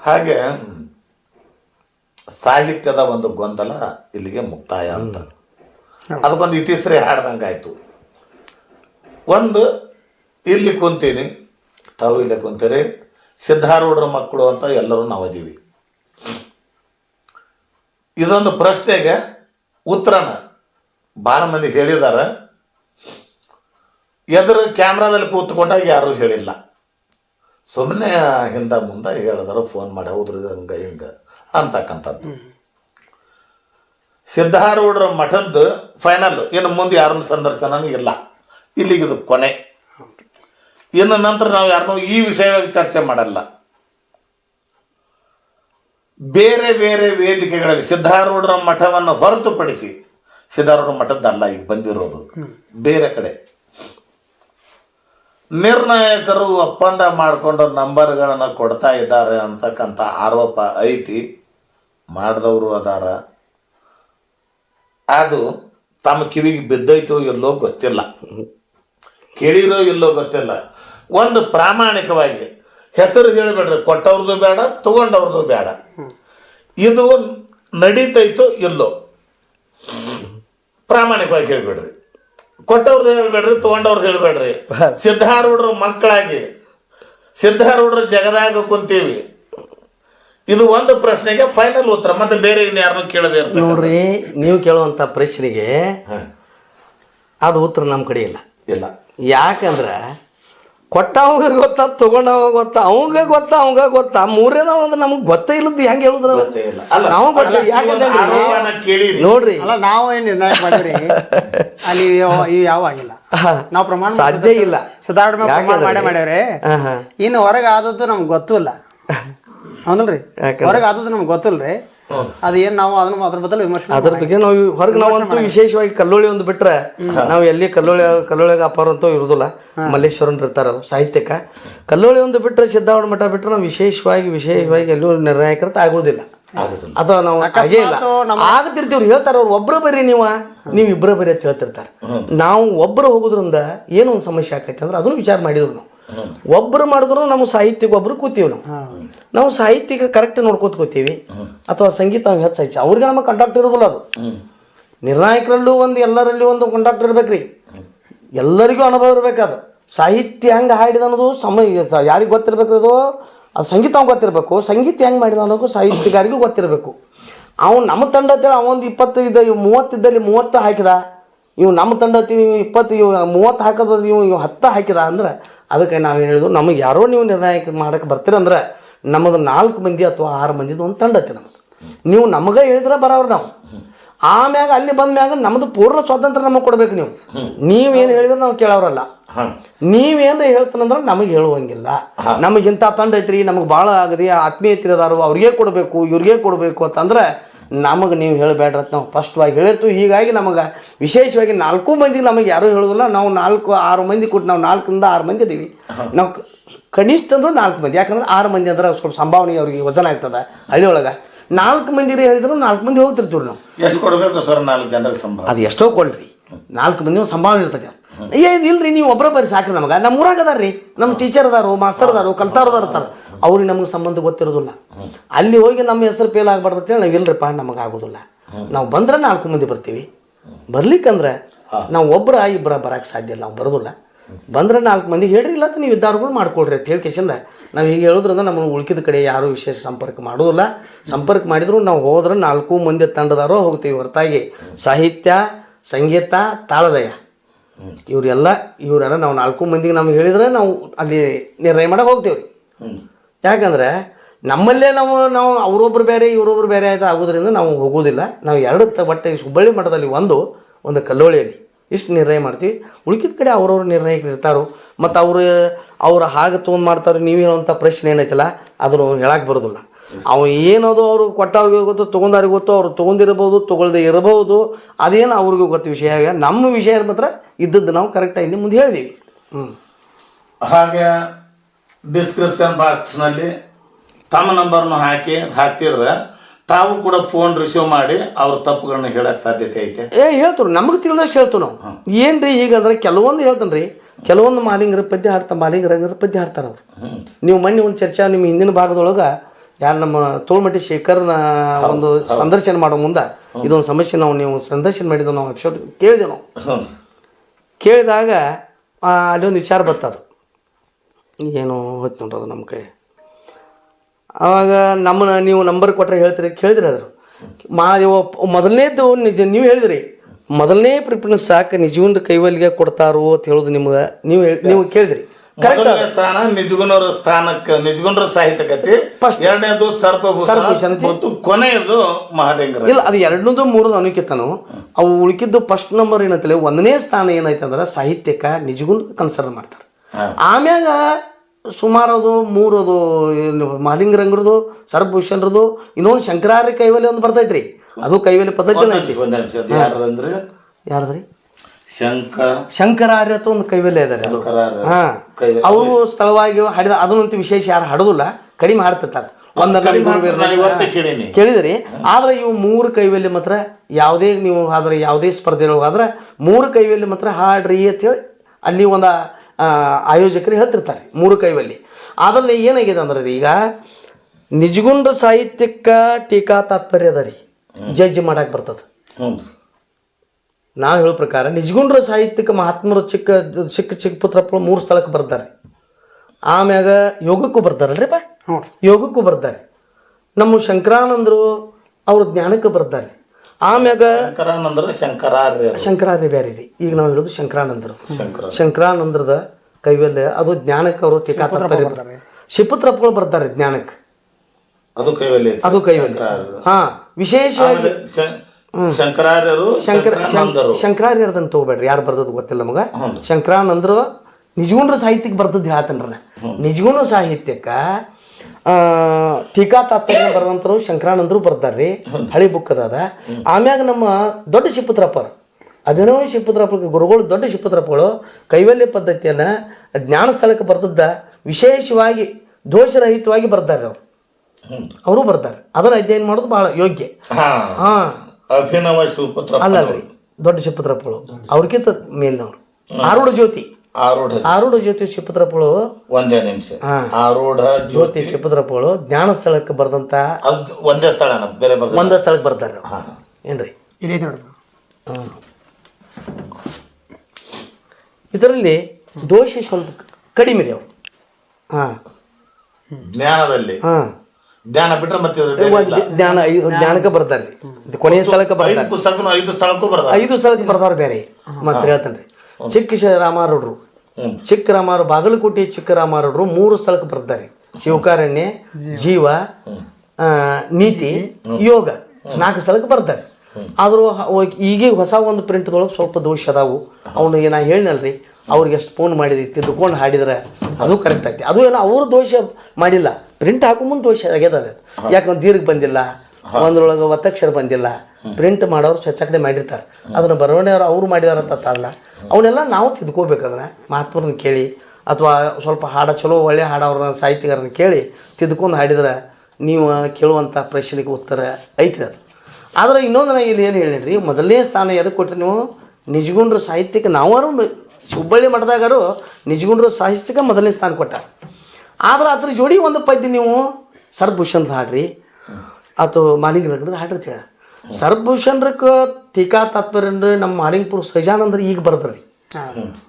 ಹಾಗೆ ಸಾಹಿತ್ಯದ ಒಂದು ಗೊಂದಲ ಇಲ್ಲಿಗೆ ಮುಕ್ತಾಯ ಅಂತ. ಅದಕ್ಕೊಂದು ಇತಿಶ್ರೀ ಹಾಡ್ದಂಗಾಯ್ತು ಒಂದು ಇಲ್ಲಿ ಕುಂತೀನಿ. ತಾವು ಇಲ್ಲಿ ಕುಂತೀರಿ. ಸಿದ್ಧಾರೂಢರ ಮಕ್ಕಳು ಅಂತ ಎಲ್ಲರೂ ನಾವು ಅದೀವಿ ಇದೊಂದು ಪ್ರಶ್ನೆಗೆ ಉತ್ತರನ ಭಾಳ ಮಂದಿ ಹೇಳಿದ್ದಾರೆ ಎದುರು ಕ್ಯಾಮ್ರಾದಲ್ಲಿ ಕೂತ್ಕೊಂಡಾಗ ಯಾರೂ ಹೇಳಿಲ್ಲ. ಸುಮ್ಮನೆ ಹಿಂದೆ ಮುಂದೆ ಹೇಳಿದಾರೆ, ಫೋನ್ ಮಾಡಿ, ಹೌದ್ರಿ, ಹಂಗೆ, ಹಿಂಗೆ ಅಂತಕ್ಕಂಥದ್ದು. ಸಿದ್ಧಾರೂಢರ ಮಠದ್ದು ಫೈನಲ್ ಇನ್ನು ಮುಂದೆ ಯಾರನ್ನ ಸಂದರ್ಶನ ಇಲ್ಲ. ಇಲ್ಲಿಗಿದು ಕೊನೆ. ಇನ್ನು ನಂತರ ನಾವು ಯಾರನ್ನೂ ಈ ವಿಷಯವಾಗಿ ಚರ್ಚೆ ಮಾಡಲ್ಲ. ಬೇರೆ ಬೇರೆ ವೇದಿಕೆಗಳಲ್ಲಿ ಸಿದ್ಧಾರೂಢರ ಮಠವನ್ನು ಹೊರತುಪಡಿಸಿ, ಸಿದ್ಧಾರೂಢ ಮಠದ್ದಲ್ಲ ಈಗ ಬಂದಿರೋದು. ಬೇರೆ ಕಡೆ. ನಿರ್ಣಾಯಕರು ಒಪ್ಪಂದ ಮಾಡಿಕೊಂಡು ನಂಬರ್ಗಳನ್ನು ಕೊಡ್ತಾ ಇದ್ದಾರೆ ಅಂತಕ್ಕಂಥ ಆರೋಪ ಐತಿ. ಮಾಡಿದವರು ಅದಾರ. ಅದು ತಮ್ಮ ಕಿವಿಗೆ ಬಿದ್ದೈತೋ ಇಲ್ಲೋ ಗೊತ್ತಿಲ್ಲ. ಕೇಳಿರೋ ಇಲ್ಲೋ ಗೊತ್ತಿಲ್ಲ. ಒಂದು ಪ್ರಾಮಾಣಿಕವಾಗಿ ಹೆಸರು ಹೇಳಬೇಡ್ರಿ ಕೊಟ್ಟವ್ರದ್ದು ಬೇಡ ತಗೊಂಡವ್ರದ್ದು ಬೇಡ. ಇದು ನಡೀತೈತೋ ಇಲ್ಲೋ? ಪ್ರಾಮಾಣಿಕವಾಗಿ ಹೇಳಬೇಡ್ರಿ. ಕೊಟ್ಟವ್ರದ್ದು ಹೇಳಬೇಡ್ರಿ ತಗೊಂಡವ್ರದ್ದು ಹೇಳಬೇಡ್ರಿ. ಸಿದ್ಧಾರೂಢರ ಮಕ್ಕಳಾಗಿ ಸಿದ್ಧಾರೂಢರ ಜಗದಾಗ ಕುಂತೀವಿ. ಇದು ಒಂದು ಪ್ರಶ್ನೆಗೆ ಫೈನಲ್ ಉತ್ತರ ಮತ್ತೆ ಬೇರೆ ಇನ್ಯಾರನ್ನು ಕೇಳದೆ ನೋಡ್ರಿ ನೀವು ಕೇಳುವಂಥ ಪ್ರಶ್ನೆಗೆ ಅದು ಉತ್ತರ ನಮ್ಮ ಕಡೆ ಇಲ್ಲ. ಇಲ್ಲ. ಯಾಕಂದ್ರೆ ಕೊಟ್ಟವಾಗ ಗೊತ್ತಾ ತಗೊಂಡವ ಗೊತ್ತಾ ಅವಂಗ ಗೊತ್ತಾ ಅವಂಗ ಗೊತ್ತಾ. ಮೂರನೇದವ ಅಂದ್ರೆ ನಮಗೆ ಗೊತ್ತೇ ಇಲ್ಲದ್ದು ಹೆಂಗೆ ಹೇಳುದ್ರ ಗೊತ್ತೇ ಇಲ್ಲ. ಅಲ್ಲ, ನಾವು ಗೊತ್ತಿಲ್ಲ. ಯಾಕಂದ್ರೆ. ನೋಡ್ರಿ. ಅಲ್ಲ ನಾವು ಏನು ನಿರ್ಣಯ ಮಾಡಿದ್ರಿ? ಅಲ್ಲಿ ಯಾವ- ಇವು ಯಾವ ಆಗಿಲ್ಲ. ನಾವು ಪ್ರಮಾಣ ಸಾಧ್ಯ ಇಲ್ಲ. ಸುಧಾರಣೆ ಮಾಡೇ ಮಾಡ್ಯಾವ್ರಿ. ಇನ್ನು ಹೊರಗೆ ಆದದ್ದು ನಮ್ಗೆ ಗೊತ್ತಿಲ್ಲ. ಹೌದಲ್ರಿ? ಯಾಕಂದ್ರೆ- ಹೊರಗೆ ಆದದ್ದು ನಮ್ಗೆ ಗೊತ್ತಿಲ್ರಿ. ಅದು ಏನು ನಾವು ಅದನ್ನ ಅದ್ರ ಬದಲು ವಿಮರ್ಶೆ ಅದ್ರ ಬಗ್ಗೆ ನಾವು ಹೊರಗೆ ನಾವಂತೂ ವಿಶೇಷವಾಗಿ ಕಲ್ಲೋಳಿ ಒಂದು ಬಿಟ್ರೆ ನಾವು ಎಲ್ಲಿ ಕಲ್ಲೋಳಿ ಕಲ್ಲೋಳಿಗೆ ಅಪಾರ ಅಂತೂ ಇರುದಿಲ್ಲ. ಮಲ್ಲೇಶ್ವರನ್ ಇರ್ತಾರ ಸಾಹಿತ್ಯಕ. ಕಲ್ಲೋಳಿ ಒಂದು ಬಿಟ್ರೆ ಸಿದ್ಧಾವಣ ಮಠ ಬಿಟ್ರೆ ನಾವು ವಿಶೇಷವಾಗಿ ವಿಶೇಷವಾಗಿ ಎಲ್ಲೂ ನಿರ್ಣಾಯಕರತ ಆಗೋದಿಲ್ಲ. ಅಥವಾ ನಾವು ಹಾಗೇ ಇಲ್ಲ. ಆಗತಿರ್ತೀವ್ರು ಹೇಳ್ತಾರ ಅವ್ರು ಒಬ್ರು ಬರ್ರಿ ನೀವು ನೀವು ಇಬ್ಬರ ಬರೀ ಅಂತ ಹೇಳ್ತಿರ್ತಾರೆ. ನಾವು ಒಬ್ರು ಹೋಗೋದ್ರಿಂದ ಏನೋ ಒಂದು ಸಮಸ್ಯೆ ಆಕೈತೆ ಅಂದ್ರೆ ಅದನ್ನು ವಿಚಾರ ಮಾಡಿದ್ರು ನಾವು. ಒಬ್ರು ಮಾಡಿದ್ರು ನಮ್ಮ ಸಾಹಿತ್ಯಕ್ಕೆ ಒಬ್ರು ಕೂತೀವಿ ನಾವು. ನಾವು ಸಾಹಿತ್ಯಕ್ಕೆ ಕರೆಕ್ಟ್ ನೋಡ್ಕೋತ ಕೂತೀವಿ. ಅಥವಾ ಸಂಗೀತ ಹೆಚ್ಚು ಹೆಚ್ಚಾಯ್ತು ಅವ್ರಿಗೆ ನಮ್ಮ ಕಂಡಕ್ಟ್ ಇರೋದಿಲ್ಲ ಅದು. ನಿರ್ಣಾಯಕರಲ್ಲೂ ಒಂದು ಎಲ್ಲರಲ್ಲಿ ಒಂದು ಕಂಡಕ್ಟ್ ಇರ್ಬೇಕ್ರಿ. ಎಲ್ಲರಿಗೂ ಅನುಭವ ಇರಬೇಕಾದ ಸಾಹಿತ್ಯ ಹೆಂಗೆ ಹಾಡಿದ ಅನ್ನೋದು ಸಮಯ ಯಾರಿಗೆ ಗೊತ್ತಿರ್ಬೇಕು ಅದು? ಅದು ಸಂಗೀತ ಗೊತ್ತಿರಬೇಕು. ಸಂಗೀತ ಹೆಂಗೆ ಮಾಡಿದ ಅನ್ನೋದು ಸಾಹಿತ್ಯಗಾರಿಗೂ ಗೊತ್ತಿರಬೇಕು. ಅವ್ನು ನಮ್ಮ ತಂಡ ಅಂತೇಳಿ ಅವೊಂದು ಇದ್ದ ಇವ್ ಮೂವತ್ತಿದ್ದಲ್ಲಿ ಮೂವತ್ತು ಹಾಕಿದ. ಇವು ನಮ್ಮ ತಂಡ ಇವು ಇಪ್ಪತ್ತು ಇವು ಮೂವತ್ತು ಹಾಕೋದ್ ಇವು ಇವು ಹತ್ತು ಹಾಕಿದ ಅಂದ್ರೆ ಅದಕ್ಕೆ ನಾವೇನು ಹೇಳಿದ್ರು ನಮಗೆ ಯಾರೋ ನೀವು ನಿರ್ಣಾಯಕ ಮಾಡೋಕ್ಕೆ ಬರ್ತೀರಂದ್ರೆ ನಮ್ಮದು ನಾಲ್ಕು ಮಂದಿ ಅಥವಾ ಆರು ಮಂದಿದು ಒಂದು ತಂಡ ಐತಿ ನಮ್ಮದು ನೀವು ನಮಗೆ ಹೇಳಿದ್ರೆ ಬರೋರು ನಾವು. ಆಮ್ಯಾಗ ಅಲ್ಲಿ ಬಂದ ಮ್ಯಾಗ ನಮ್ಮದು ಪೂರ್ಣ ಸ್ವಾತಂತ್ರ್ಯ ನಮಗೆ ಕೊಡಬೇಕು ನೀವು. ನೀವೇನು ಹೇಳಿದ್ರೆ ನಾವು ಕೇಳೋರಲ್ಲ. ನೀವೇನು ಹೇಳ್ತಾನಂದ್ರೆ ನಮಗೆ ಹೇಳುವಂಗಿಲ್ಲ. ನಮಗೆ ಇಂಥ ತಂಡ ಐತ್ರಿ ನಮಗೆ ಭಾಳ ಆಗದೆ ಆತ್ಮೀಯತೆ ಅದಾರು ಅವ್ರಿಗೆ ಕೊಡಬೇಕು ಇವ್ರಿಗೆ ಕೊಡಬೇಕು ಅಂತಂದ್ರೆ ನಮಗೆ ನೀವು ಹೇಳಬೇಡ್ರತ್ ನಾವು ಫಸ್ಟ್ವಾಗಿ ಹೇಳಿರ್ತು ಹೀಗಾಗಿ ನಮಗೆ ವಿಶೇಷವಾಗಿ ನಾಲ್ಕು ಮಂದಿ ನಮಗೆ ಯಾರೂ ಹೇಳೋದಿಲ್ಲ. ನಾವು ನಾಲ್ಕು ಆರು ಮಂದಿ ಕೊಟ್ಟು ನಾವು ನಾಲ್ಕರಿಂದ ಆರು ಮಂದಿ ಇದ್ದೀವಿ ನಾವು ಕನಿಷ್ಠ ಅಂದ್ರೆ ನಾಲ್ಕು ಮಂದಿ. ಯಾಕಂದ್ರೆ ಆರು ಮಂದಿ ಅಂದ್ರೆ ಸ್ವಲ್ಪ ಸಂಭಾವನೆ ಅವ್ರಿಗೆ ವಜನ ಆಗ್ತದೆ ಹಳ್ಳಿ ಒಳಗೆ ನಾಲ್ಕು ಮಂದಿ ಹೇಳಿದ್ರು ನಾಲ್ಕು ಮಂದಿ ಹೋಗ್ತಿರ್ತೀವಿ ನಾವು. ಎಷ್ಟು ಕೊಡಬೇಕು ಸರ್ ನಾಲ್ಕು ಜನರಿಗೆ ಸಂಭಾವ ಅದು ಎಷ್ಟೋ ಕೊಡ್ರಿ. ನಾಲ್ಕು ಮಂದಿ ಒಂದು ಸಂಭಾವನೆ ಇರ್ತದೆ. ಏ ಇದು ಇಲ್ರಿ ನೀವು ಒಬ್ರ ಬರ್ರಿ ಸಾಕ್ರಿ ನಮಗೆ. ನಮ್ಮ ಊರಾಗ ಅದಾರ್ರಿ. ನಮ್ಮ ಟೀಚರ್ ಅದಾರು ಮಾಸ್ತರ್ ಅದಾರು ಕಲ್ತಾರದಾರ ಇರ್ತಾರೆ. ಅವ್ರಿಗೆ ನಮ್ಗೆ ಸಂಬಂಧ ಗೊತ್ತಿರೋದಿಲ್ಲ. ಅಲ್ಲಿ ಹೋಗಿ ನಮ್ಮ ಹೆಸರು ಫೇಲ್ ಆಗಬಾರ್ದು ಅಂತೇಳಿ ನಾವು ಇಲ್ರಿಪ್ಪ ನಮಗೆ ಆಗೋದಿಲ್ಲ. ನಾವು ಬಂದ್ರೆ ನಾಲ್ಕು ಮಂದಿ ಬರ್ತೀವಿ. ಬರ್ಲಿಕ್ಕಂದ್ರೆ ನಾವು ಒಬ್ಬರ ಇಬ್ಬರ ಬರಕ್ಕೆ ಸಾಧ್ಯ ಇಲ್ಲ ನಾವು ಬರೋದಿಲ್ಲ. ಬಂದ್ರೆ ನಾಲ್ಕು ಮಂದಿ ಹೇಳ್ರಿ ಇಲ್ಲ ಅಂತ ನೀವು ಇದ್ದಾರುಗಳು ಮಾಡ್ಕೊಳ್ರಿ ಅಂತ ಹೇಳ್ಕೇಶಿಂದ ನಾವು ಹೀಗೆ ಹೇಳೋದ್ರಿಂದ ನಮ್ಮನ್ನು ಉಳ್ಕಿದ ಕಡೆ ಯಾರೂ ವಿಶೇಷ ಸಂಪರ್ಕ ಮಾಡೋದಿಲ್ಲ. ಸಂಪರ್ಕ ಮಾಡಿದ್ರು ನಾವು ಹೋದ್ರೆ ನಾಲ್ಕು ಮಂದಿ ತಂಡದಾರೋ ಹೋಗ್ತೀವಿ ಹೊರತಾಗಿ. ಸಾಹಿತ್ಯ ಸಂಗೀತ ತಾಳಲಯ. ಇವರೆಲ್ಲ ಇವರೆಲ್ಲ ನಾವು ನಾಲ್ಕು ಮಂದಿಗೆ ನಮ್ಗೆ ಹೇಳಿದ್ರೆ ನಾವು ಅಲ್ಲಿ ನಿರ್ಣಯ ಮಾಡಕ್ಕೆ ಹೋಗ್ತೀವಿ ಯಾಕಂದ್ರೆ ನಮ್ಮಲ್ಲೇ ನಾವು ನಾವು ಅವರೊಬ್ರು ಬೇರೆ, ಇವರೊಬ್ರು ಬೇರೆ ಆಯ್ತು ಆಗೋದ್ರಿಂದ ನಾವು ಹೋಗೋದಿಲ್ಲ. ನಾವು ಎರಡು ತ ಬಟ್ಟೆ ಹುಬ್ಬಳ್ಳಿ ಮಠದಲ್ಲಿ ಒಂದು ಒಂದು ಕಲ್ಲೋಳಿಯಲ್ಲಿ. ಇಷ್ಟು ನಿರ್ಣಯ ಮಾಡ್ತೀವಿ. ಉಳ್ಕಿದ ಕಡೆ ಅವ್ರವ್ರ ನಿರ್ಣಯಕ್ಕೆ ಇರ್ತಾರೆ. ಮತ್ತು ಅವರು, ಅವ್ರು ಹಾಗೆ ತೊಗೊಂಡು ಮಾಡ್ತಾರೆ ನೀವು ಹೇಳುವಂಥ ಪ್ರಶ್ನೆ ಏನೈತಲ್ಲ, ಅದನ್ನು ಹೇಳಕ್ಕೆ ಬರೋದಿಲ್ಲ. ಅವ ಏನದು ಅವರು ಕೊಟ್ಟವ್ರಿಗೆ ಗೊತ್ತು ತೊಗೊಂಡವ್ರಿಗೆ ಗೊತ್ತು, ಅವ್ರು ತೊಗೊಂಡಿರ್ಬೋದು, ತೊಗೊಳ್ದೆ ಇರಬಹುದು ಅದೇನು ಅವ್ರಿಗೂ ಗೊತ್ತು ವಿಷಯ. ನಮ್ಮ ವಿಷಯ ಮಾತ್ರ ಇದ್ದದ್ದು ನಾವು ಕರೆಕ್ಟಾಗಿ ಮುಂದೆ ಹೇಳಿದೀವಿ ಹ್ಞೂ ಹಾಗೆ ಡಿಸ್ಕ್ರಿಪ್ಷನ್ ಬಾಕ್ಸ್ನಲ್ಲಿ ತಮ್ಮ ನಂಬರ್ನು ಹಾಕಿ ಹಾಕ್ತಿದ್ರೆ ತಾವು ಕೂಡ ಫೋನ್ ರಿಸೀವ್ ಮಾಡಿ ಅವ್ರ ತಪ್ಪುಗಳನ್ನ ಹೇಳಕ್ ಸಾಧ್ಯತೆ ಐತೆ. ಏ ಹೇಳ್ತಾರೆ ನಮಗೆ ತಿಳಿದಷ್ಟು ಹೇಳ್ತು ನಾವು. ಏನ್ರಿ ಹೀಗಂದ್ರೆ ಕೆಲವೊಂದು ಹೇಳ್ತಾನೆ ರೀ ಕೆಲವೊಂದು ಮಾಲಿಂಗರ ಪದ್ಯ ಹಾಡ್ತಾ ಮಾಲಿಂಗರಂಗರ ಪದ್ಯ ಹಾಡ್ತಾರೆ ಅವ್ರು. ನೀವು ಮೊನ್ನೆ ಒಂದು ಚರ್ಚೆ ನಿಮ್ಮ ಹಿಂದಿನ ಭಾಗದೊಳಗೆ ಯಾರು ನಮ್ಮ ತೋಳ್ಮಟ್ಟಿ ಶೇಖರ್ನ ಒಂದು ಸಂದರ್ಶನ ಮಾಡೋ ಮುಂದೆ ಇದೊಂದು ಸಮಸ್ಯೆ ನಾವು ನೀವು ಸಂದರ್ಶನ ಮಾಡಿದ್ದು ನಾವು ಎಪಿಸೋಡ್ ಕೇಳಿದೆವು ನಾವು. ಕೇಳಿದಾಗ ಅಲ್ಲಿ ಒಂದು ವಿಚಾರ ಬರ್ತದು ಏನು ಹೋಯ್ತು ನೋಡ್ರಿ ಅದು ನಮ್ಮ ಕೈ. ಆವಾಗ ನಮ್ಮನ್ನ ನೀವು ನಂಬರ್ ಕೊಟ್ಟರೆ ಹೇಳ್ತೀರಿ ಕೇಳಿದ್ರಿ ಅದ್ರ ಮಾ ಮೊದಲನೇದು ನಿಜ ನೀವು ಹೇಳಿದ್ರಿ. ಮೊದಲನೇ ಪ್ರಿಫರೆನ್ಸ್ ಸಾಕು ನಿಜವಂತ ಕೈವಲ್ಗೆ ಕೊಡ್ತಾರೋ ಅಂತ ಹೇಳೋದು ನಿಮ್ಗೆ ನೀವು ನೀವು ಕೇಳಿದ್ರಿ. ಮೊದಲನೇ ಸ್ಥಾನ ನಿಜಗುಣರ ಸ್ಥಾನಕ್ಕೆ ನಿಜಗುಣರ ಸಾಹಿತ್ಯ ಕಥೆ First. ಎರಡನೇದು ಸರ್ಪಭೂಷಣ. ಮತ್ತು ಕೊನೆಯದು ಮಹಾದೇಂಗ್ರ ಇಲ್ಲ ಅದು ಎರಡನೇದು ಮೂರದು ಅನುಕಿತನು ಅವು ಉಳಿಕಿದ್ದು ಫಸ್ಟ್ ನಂಬರ್ ಏನಂತಲೇ ಒಂದನೇ ಸ್ಥಾನ ಏನೈತೆ ಅಂದ್ರೆ ಸಾಹಿತ್ಯಕ ನಿಜಗುಂದ ಕನ್ಸರ್ನ್ ಮಾಡ್ತಾರೆ. ಆಮ್ಯಾಗ ಸುಮಾರದು ಅದು ಮೂರು ಅದು ಏನು ಮಾಲಿಂಗರಂಗ್ರದು ಸರ್ಭೂಷಣರದು ಇನ್ನೊಂದು ಶಂಕರಾರ್ಯ ಕೈವಲ್ಯ ಒಂದು ಬರ್ತೈತ್ರಿ. ಅದು ಕೈವಲ್ಯ ಪದ್ಧತಿ ಐತಿ. ಯಾರ್ದಂದ್ರೆ? ಯಾರ್ದ್ರಿ? ಶಂಕರ್. ಶಂಕರಾರ್ಯ ಅಂತ ಒಂದು ಕೈವಲ್ಯ ಇದಾರೆ ಅದು. ಹಾ. ಅವರು ಸ್ಥಳವಾಗಿ ಹಾಡಿದ ಅದನ್ನಂತೂ ವಿಶೇಷ ಯಾರು ಹಾಡೋದಿಲ್ಲ. ಕಡಿಮೆ ಹಾಡ್ತಿರ್ತಾರೆ. ಕೇಳಿದ್ರಿ? ಆದ್ರೆ ಇವು ಮೂರು ಕೈವಲ್ಯ ಮಾತ್ರ ಯಾವುದೇ ನೀವು ಆದ್ರೆ ಯಾವುದೇ ಸ್ಪರ್ಧೆ ಆದ್ರೆ ಮೂರು ಕೈವಲ್ಲಿ ಮಾತ್ರ ಹಾಡ್ರಿ ಅಂತ ಹೇಳಿ ಅಲ್ಲಿ ಒಂದು ಆ, ಹತ್ತಿರ್ತಾರೆ ಮೂರು ಕೈವಲ್ಲಿ. ಅದ್ರಲ್ಲಿ ಏನಾಗಿದೆ ಅಂದ್ರೆ ರೀ ಈಗ ನಿಜಗುಂಡ ಸಾಹಿತ್ಯಕ್ಕೆ ಟೀಕಾ ತಾತ್ಪರ್ಯ ಅದ ರೀ ಜಡ್ಜ್ ಮಾಡಕ್ಕೆ ಬರ್ತದೆ. ಹ್ಞೂ ನಾವು ಹೇಳೋ ಪ್ರಕಾರ ನಿಜಗುಂಡ್ರ ಸಾಹಿತ್ಯಕ್ಕೆ ಮಹಾತ್ಮರು ಚಿಕ್ಕ ಚಿಕ್ಕ ಚಿಕ್ಕ ಪುತ್ರಪ್ಪಳು ಮೂರು ಸ್ಥಳಕ್ಕೆ ಬರ್ತಾರೆ. ಆಮ್ಯಾಗ ಯೋಗಕ್ಕೂ ಬರ್ತಾರಲ್ರಿಪ್ಪ ಬಾ ಯೋಗಕ್ಕೂ ಬರ್ತಾರೆ. ನಮ್ಮ ಶಂಕರಾನಂದರು ಅವರು ಜ್ಞಾನಕ್ಕೆ ಬರ್ತಾರೆ. ಆಮ್ಯಾಗ ಶಂಕರಾನಂದ್ರ ಶಂಕರಾರ್ಯ ಶಂಕರಾರ್ಯ ಬೇರೆ ರೀ ಈಗ ನಾವು ಹೇಳೋದು ಶಂಕರಾನಂದ್ರ. ಶಂಕರ ಶಂಕರಾನಂದರದ ಕೈವಲ್ಯ ಅದು ಜ್ಞಾನಕ್ಕೆ ಅವರು ಟೀಕಾತಾರೆ ಶಿಪುತ್ರಪ್ಪಗಳು ಬರ್ತಾರೆ. ಜ್ಞಾನಕ್ಕೆ. ಅದು ಕೈವಲ್ಯ ಅದು ಕೈವಲ್ಯ. ಹಾ ವಿಶೇಷವಾಗಿ ಶಂಕರಾರ್ಯರು ಶಂಕರ ಶಂಕರಾರ್ಯರದನ್ನು ಶಂಕರಾರ್ಯರ್ದನ್ ತಗೋಬೇಡ್ರಿ. ಯಾರು ಬರ್ದದ್ದು ಗೊತ್ತಿಲ್ಲ ನಮಗ? ಶಂಕರಾನಂದ್ರ ನಿಜಗುಂಡ್ರ ಸಾಹಿತ್ಯಕ್ಕೆ ಬರ್ದದ್ದು ಹೇಳ್ತಾನ್ರ ನಿಜಗುಂಡ್ರ ಸಾಹಿತ್ಯಕ್ಕೆ ಟೀಕಾ ತಾತ್ಪರ್ಯ ಬರೆದಂತರು ಶಂಕರಾನಂದರು ರೀ ಹಳಿ ಬುಕ್ ಅದ ಆಮ್ಯಾಗ ನಮ್ಮ ದೊಡ್ಡ ಶಿಪುತ್ರಪ್ಪರು ಅಭಿನವ ಶಿಪುತ್ರಪ್ಪ ಗುರುಗಳು ದೊಡ್ಡ ಶಿಪುತ್ರಪ್ಪಗಳು ಕೈವಲ್ಯ ಪದ್ಧತಿಯನ್ನ ಜ್ಞಾನ ಸ್ಥಳಕ್ಕೆ ಬರ್ತದ್ದ ವಿಶೇಷವಾಗಿ ದೋಷರಹಿತವಾಗಿ ಬರ್ತಾರೆ ಅವರು. ಅವರು ಬರ್ತಾರೆ. ಅದನ್ನ ಅಧ್ಯಯನ ಮಾಡೋದು ಬಹಳ ಯೋಗ್ಯ. ಹಾಂ. ಅಭಿನವ ಶಿವಪುತ್ರ ಅಲ್ಲಲ್ರಿ. ದೊಡ್ಡ ಶಿಪುತ್ರಪ್ಪಳು ಅವ್ರಿಗಿಂತ ಮೇಲಿನವರು. ಆರೂಢ ಜ್ಯೋತಿ. ಆರೂಢ ಆರೂಢ ಜ್ಯೋತಿ ಶಿಪುತ್ರಪ್ಪಳು ಒಂದೇ ನಿಮಿಷ. ಆರೂಢ ಜ್ಯೋತಿ. ಶಿಪುತ್ರಪ್ಪಳು ಜ್ಞಾನ ಸ್ಥಳಕ್ಕೆ ಬರ್ದಂತ ಅದು ಒಂದೇ ಸ್ಥಳ ಬೇರೆ ಒಂದೇ ಒಂದ ಸ್ಥಳಕ್ಕೆ ಬರ್ತಾರೆ. ಏನ್ರಿ? ಇದೇ ನೋಡ್ರಿ ಇದರಲ್ಲಿ ದೋಷ ಸ್ವಲ್ಪ ಕಡಿಮೆ ರೀ ಅವು ಹಾಂ. ಜ್ಞಾನದಲ್ಲಿ. ಹಾಂ. ಜ್ಞಾನ ಬಿಟ್ರೆ ಮತ್ತೆ ಇದ್ರ ಬೇರೆ ಇಲ್ಲ. ಜ್ಞಾನ ಜ್ಞಾನಕ್ಕೆ ಬರ್ತಾರೆ. ರೀ ಕೊನೆಯ ಸ್ಥಳಕ್ಕೆ ಬರ್ತಾರೆ. ಐದು ಸ್ಥಳಕ್ಕೂ ಬರ್ತಾರೆ. ಐದು ಸ್ಥಳಕ್ಕೆ ಬರ್ತಾರೆ ಬೇರೆ. ಮತ್ತೆ ಹೇಳ್ತಾನೆ ರೀ ಚಿಕ್ಕ ಶ ರಾಮಾರೂಢರು. ಚಿಕ್ಕ ರಾಮಾರು ಬಾಗಲಕೋಟೆ ಚಿಕ್ಕ ರಾಮಾರೂಢರು ಮೂರು ಸ್ಥಳಕ್ಕೆ ಬರ್ತಾರೆ. ಶಿವಕಾರಣ್ಯ ಜೀವ. ಆ, ನೀತಿ ಯೋಗ ನಾಲ್ಕು ಸ್ಥಳಕ್ಕೆ ಬರ್ತಾರೆ. ಆದರೂ ಈಗ ಹೊಸ ಒಂದು ಪ್ರಿಂಟ್ದೊಳಗೆ ಸ್ವಲ್ಪ ದೋಷ ಅದಾವು. ಅವನಿಗೆ ನಾ ಹೇಳಿನಲ್ರಿ ಅವ್ರಿಗೆ ಎಷ್ಟು ಫೋನ್ ಮಾಡಿದ್ರಿ ತಿದ್ದುಕೊಂಡು ಹಾಡಿದ್ರೆ ಅದು ಕರೆಕ್ಟ್ ಐತಿ. ಅದು ಎಲ್ಲ ಅವರು ದೋಷ ಮಾಡಿಲ್ಲ. ಪ್ರಿಂಟ್ ಹಾಕೋ ಮುಂದೆ ದೋಷ ಆಗ್ಯದ ಯಾಕಂದ್ರೆ ದೀರ್ಘ ಬಂದಿಲ್ಲ ಒಂದ್ರೊಳಗೆ ಒತ್ತಕ್ಷರ ಬಂದಿಲ್ಲ. ಪ್ರಿಂಟ್ ಮಾಡೋರು ಸ್ವಚ್ಛಕಡೆ ಮಾಡಿರ್ತಾರೆ. ಅದನ್ನು ಬರವಣಿಗೆ ಅವ್ರು ಮಾಡಿದಾರಂತ ಅಲ್ಲ. ಅವನ್ನೆಲ್ಲ ನಾವು ತಿದ್ಕೋಬೇಕು ಅದನ್ನ ಮಹಾತ್ಮರನ್ನ ಕೇಳಿ ಅಥವಾ ಸ್ವಲ್ಪ ಹಾಡ ಚಲೋ ಒಳ್ಳೆ ಹಾಡವ್ರನ್ನ ಸಾಹಿತ್ಯಗಾರನ್ನ ಕೇಳಿ ತಿದ್ಕೊಂಡು ಹಾಡಿದ್ರೆ ನೀವು ಕೇಳುವಂಥ ಪ್ರಶ್ನೆಗೆ ಉತ್ತರ ಐತಿ ಅದು. ಆದರೆ ಇನ್ನೊಂದು ನಾ ಇಲ್ಲಿ ಏನು ಹೇಳಿರಿ ಮೊದಲನೇ ಸ್ಥಾನ ಎದಕ್ಕೆ ಕೊಟ್ಟರೆ ನೀವು? ನಿಜಗುಂಡ್ರ ಸಾಹಿತ್ಯಕ್ಕೆ ನಾವಾರು ಹುಬ್ಬಳ್ಳಿ ಮಠದಾಗರು ನಿಜಗುಂಡ್ರ ಸಾಹಿತ್ಯಕ್ಕೆ ಮೊದಲನೇ ಸ್ಥಾನ ಕೊಟ್ಟ ಆದ್ರೆ ಅದ್ರ ಜೋಡಿ ಒಂದು ಪದ್ಯ ನೀವು ಸರ್ಭೂಷಣದ ಹಾಡ್ರಿ, ಅಥವಾ ಮಾಲಿಂಗ ಹಾಡಿರ್ತೀರ ಸರ್ಭೂಷಣ್ರಕ್ಕೆ ಟೀಕಾ ತಾತ್ಪರ್ಯ ನಮ್ಮ ಮಾಲಿಂಗಪುರ ಸಹಜಾನಂದ್ರ ಈಗ ಬರ್ದ್ರಿ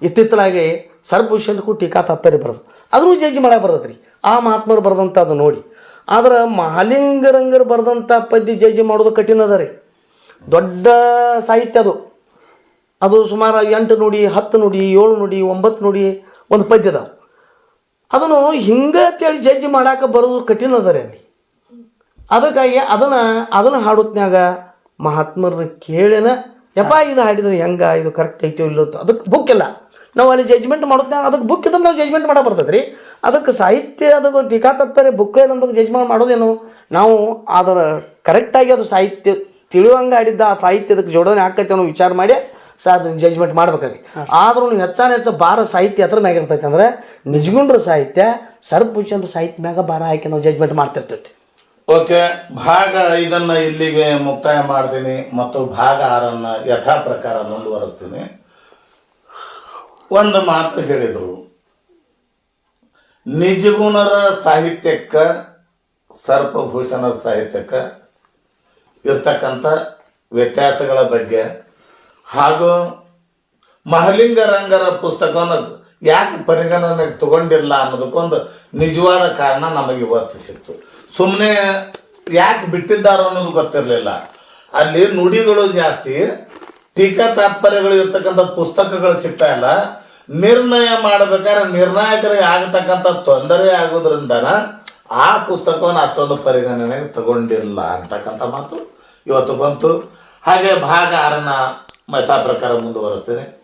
ಇತ್ತಿತ್ತಲಾಗಿ ಸರ್ಭೂಷಣಕ್ಕೂ ಟೀಕಾ ತಾತ್ಪರ್ಯ ಬರ್ದು ಅದನ್ನು ಜಜ್ಜಿ ಮಾಡಕ್ಕೆ ಬರ್ತದ್ರಿ. ಆ ಮಹಾತ್ಮರು ಬರ್ದಂಥ ಅದು ನೋಡಿ. ಆದ್ರೆ ಮಹಾಲಿಂಗರಂಗರು ಬರೆದಂಥ ಪದ್ಯ ಜಜ್ಜಿ ಮಾಡೋದು ಕಠಿಣ ಅದ ರೀ. ದೊಡ್ಡ ಸಾಹಿತ್ಯ ಅದು. ಅದು ಸುಮಾರು ಎಂಟು ನುಡಿ ಹತ್ತು ನುಡಿ ಏಳು ನುಡಿ ಒಂಬತ್ತು ನುಡಿ ಒಂದು ಪದ್ಯ ಅದಾವೆ ಅದನ್ನು ಹಿಂಗೆ ಅಂತೇಳಿ ಜಜ್ಜಿ ಮಾಡಾಕ ಬರೋದು ಕಠಿಣ ಅದ ರೀ ಅಲ್ಲಿ. ಅದಕ್ಕಾಗಿ ಅದನ್ನು ಅದನ್ನು ಹಾಡೋತ್ನ್ಯಾಗ ಮಹಾತ್ಮರನ್ನ ಕೇಳೇನ ಯಪ್ಪ ಇದು ಹಾಡಿದ್ರೆ ಹೆಂಗ? ಇದು ಕರೆಕ್ಟ್ ಐತೋ ಇಲ್ಲೋ ಅದಕ್ಕೆ ಬುಕ್ ಇಲ್ಲ. ನಾವು ಅಲ್ಲಿ ಜಜ್ಮೆಂಟ್ ಮಾಡುತ್ತೆ ಅದಕ್ಕೆ ಬುಕ್ ಇದ್ರೆ ನಾವು ಜಜ್ಮೆಂಟ್ ಮಾಡೋ ಬರ್ತದೆ ರೀ ಅದಕ್ಕೆ ಸಾಹಿತ್ಯ ಅದಕ್ಕೆ ಟೀಕಾ ತತ್ಪರ್ಯ ಬುಕ್ ನಮ್ಮ ಜಜ್ಮೆಂಟ್ ಮಾಡೋದೇನು? ನಾವು ಅದರ ಕರೆಕ್ಟಾಗಿ ಅದು ಸಾಹಿತ್ಯ ತಿಳಿಯುವಂಗೆ ಆಡಿದ್ದ ಆ ಸಾಹಿತ್ಯದಕ್ಕೆ ಜೋಡಣೆ ಆಕೈತೆ ಅನ್ನೋ ವಿಚಾರ ಮಾಡಿ ಸಹ ಅದನ್ನು ಜಜ್ಮೆಂಟ್ ಆದ್ರೂ ಹೆಚ್ಚಾನ ಹೆಚ್ಚು ಭಾರ ಸಾಹಿತ್ಯ ಹತ್ರ ಮ್ಯಾಗ ಇರ್ತೈತೆ ಅಂದ್ರೆ ನಿಜಗುಂಡ್ರ ಸಾಹಿತ್ಯ ಸರ್ಪುಷಂದ್ರ ಸಾಹಿತ್ಯ ಮ್ಯಾಗ ಭಾರ ಹಾಕಿ ನಾವು ಜಜ್ಮೆಂಟ್ ಮಾಡ್ತಿರ್ತೈತಿ. ಓಕೆ, ಭಾಗ ಐದನ್ನ ಇಲ್ಲಿಗೆ ಮುಕ್ತಾಯ ಮಾಡ್ತೀನಿ ಮತ್ತು ಭಾಗ ಆರನ್ನು ಯಥಾ ಪ್ರಕಾರ ಮುಂದುವರಿಸ್ತೀನಿ. ಒಂದು ಮಾತು ಹೇಳಿದರು. ನಿಜಗುಣರ ಸಾಹಿತ್ಯಕ್ಕೆ, ಸರ್ಪಭೂಷಣರ ಸಾಹಿತ್ಯಕ್ಕೆ ಇರ್ತಕ್ಕಂಥ ವ್ಯತ್ಯಾಸಗಳ ಬಗ್ಗೆ ಹಾಗೂ ಮಹಲಿಂಗರಂಗರ ಪುಸ್ತಕವನ್ನು ಯಾಕೆ ಪರಿಗಣನೆಗೆ ತಗೊಂಡಿಲ್ಲ ಅನ್ನೋದಕ್ಕೊಂದು ನಿಜವಾದ ಕಾರಣ ನಮಗೆ ಇವತ್ತು ಸಿಕ್ತು ಸುಮ್ಮನೆ ಯಾಕೆ ಬಿಟ್ಟಿದ್ದಾರೆ ಅನ್ನೋದು ಗೊತ್ತಿರಲಿಲ್ಲ. ಅಲ್ಲಿ ನುಡಿಗಳು ಜಾಸ್ತಿ, ಟೀಕಾ ತಾತ್ಪರ್ಯಗಳು ಇರ್ತಕ್ಕಂಥ ಪುಸ್ತಕಗಳು ಸಿಗ್ತಾ ಇಲ್ಲ. ನಿರ್ಣಯ ಮಾಡಬೇಕಾದ್ರೆ ನಿರ್ಣಾಯಕರಿಗೆ ಆಗತಕ್ಕಂಥ ತೊಂದರೆ ಆಗೋದ್ರಿಂದ ಆ ಪುಸ್ತಕವನ್ನು ಅಷ್ಟೊಂದು ಪರಿಗಣನೆಗೆ ತಗೊಂಡಿಲ್ಲ ಅಂತಕ್ಕಂಥ ಮಾತು ಇವತ್ತು ಬಂತು. ಹಾಗೆ ಭಾಗ ಆರನ್ನ ಮತ ಪ್ರಕಾರ ಮುಂದುವರಿಸ್ತೇನೆ.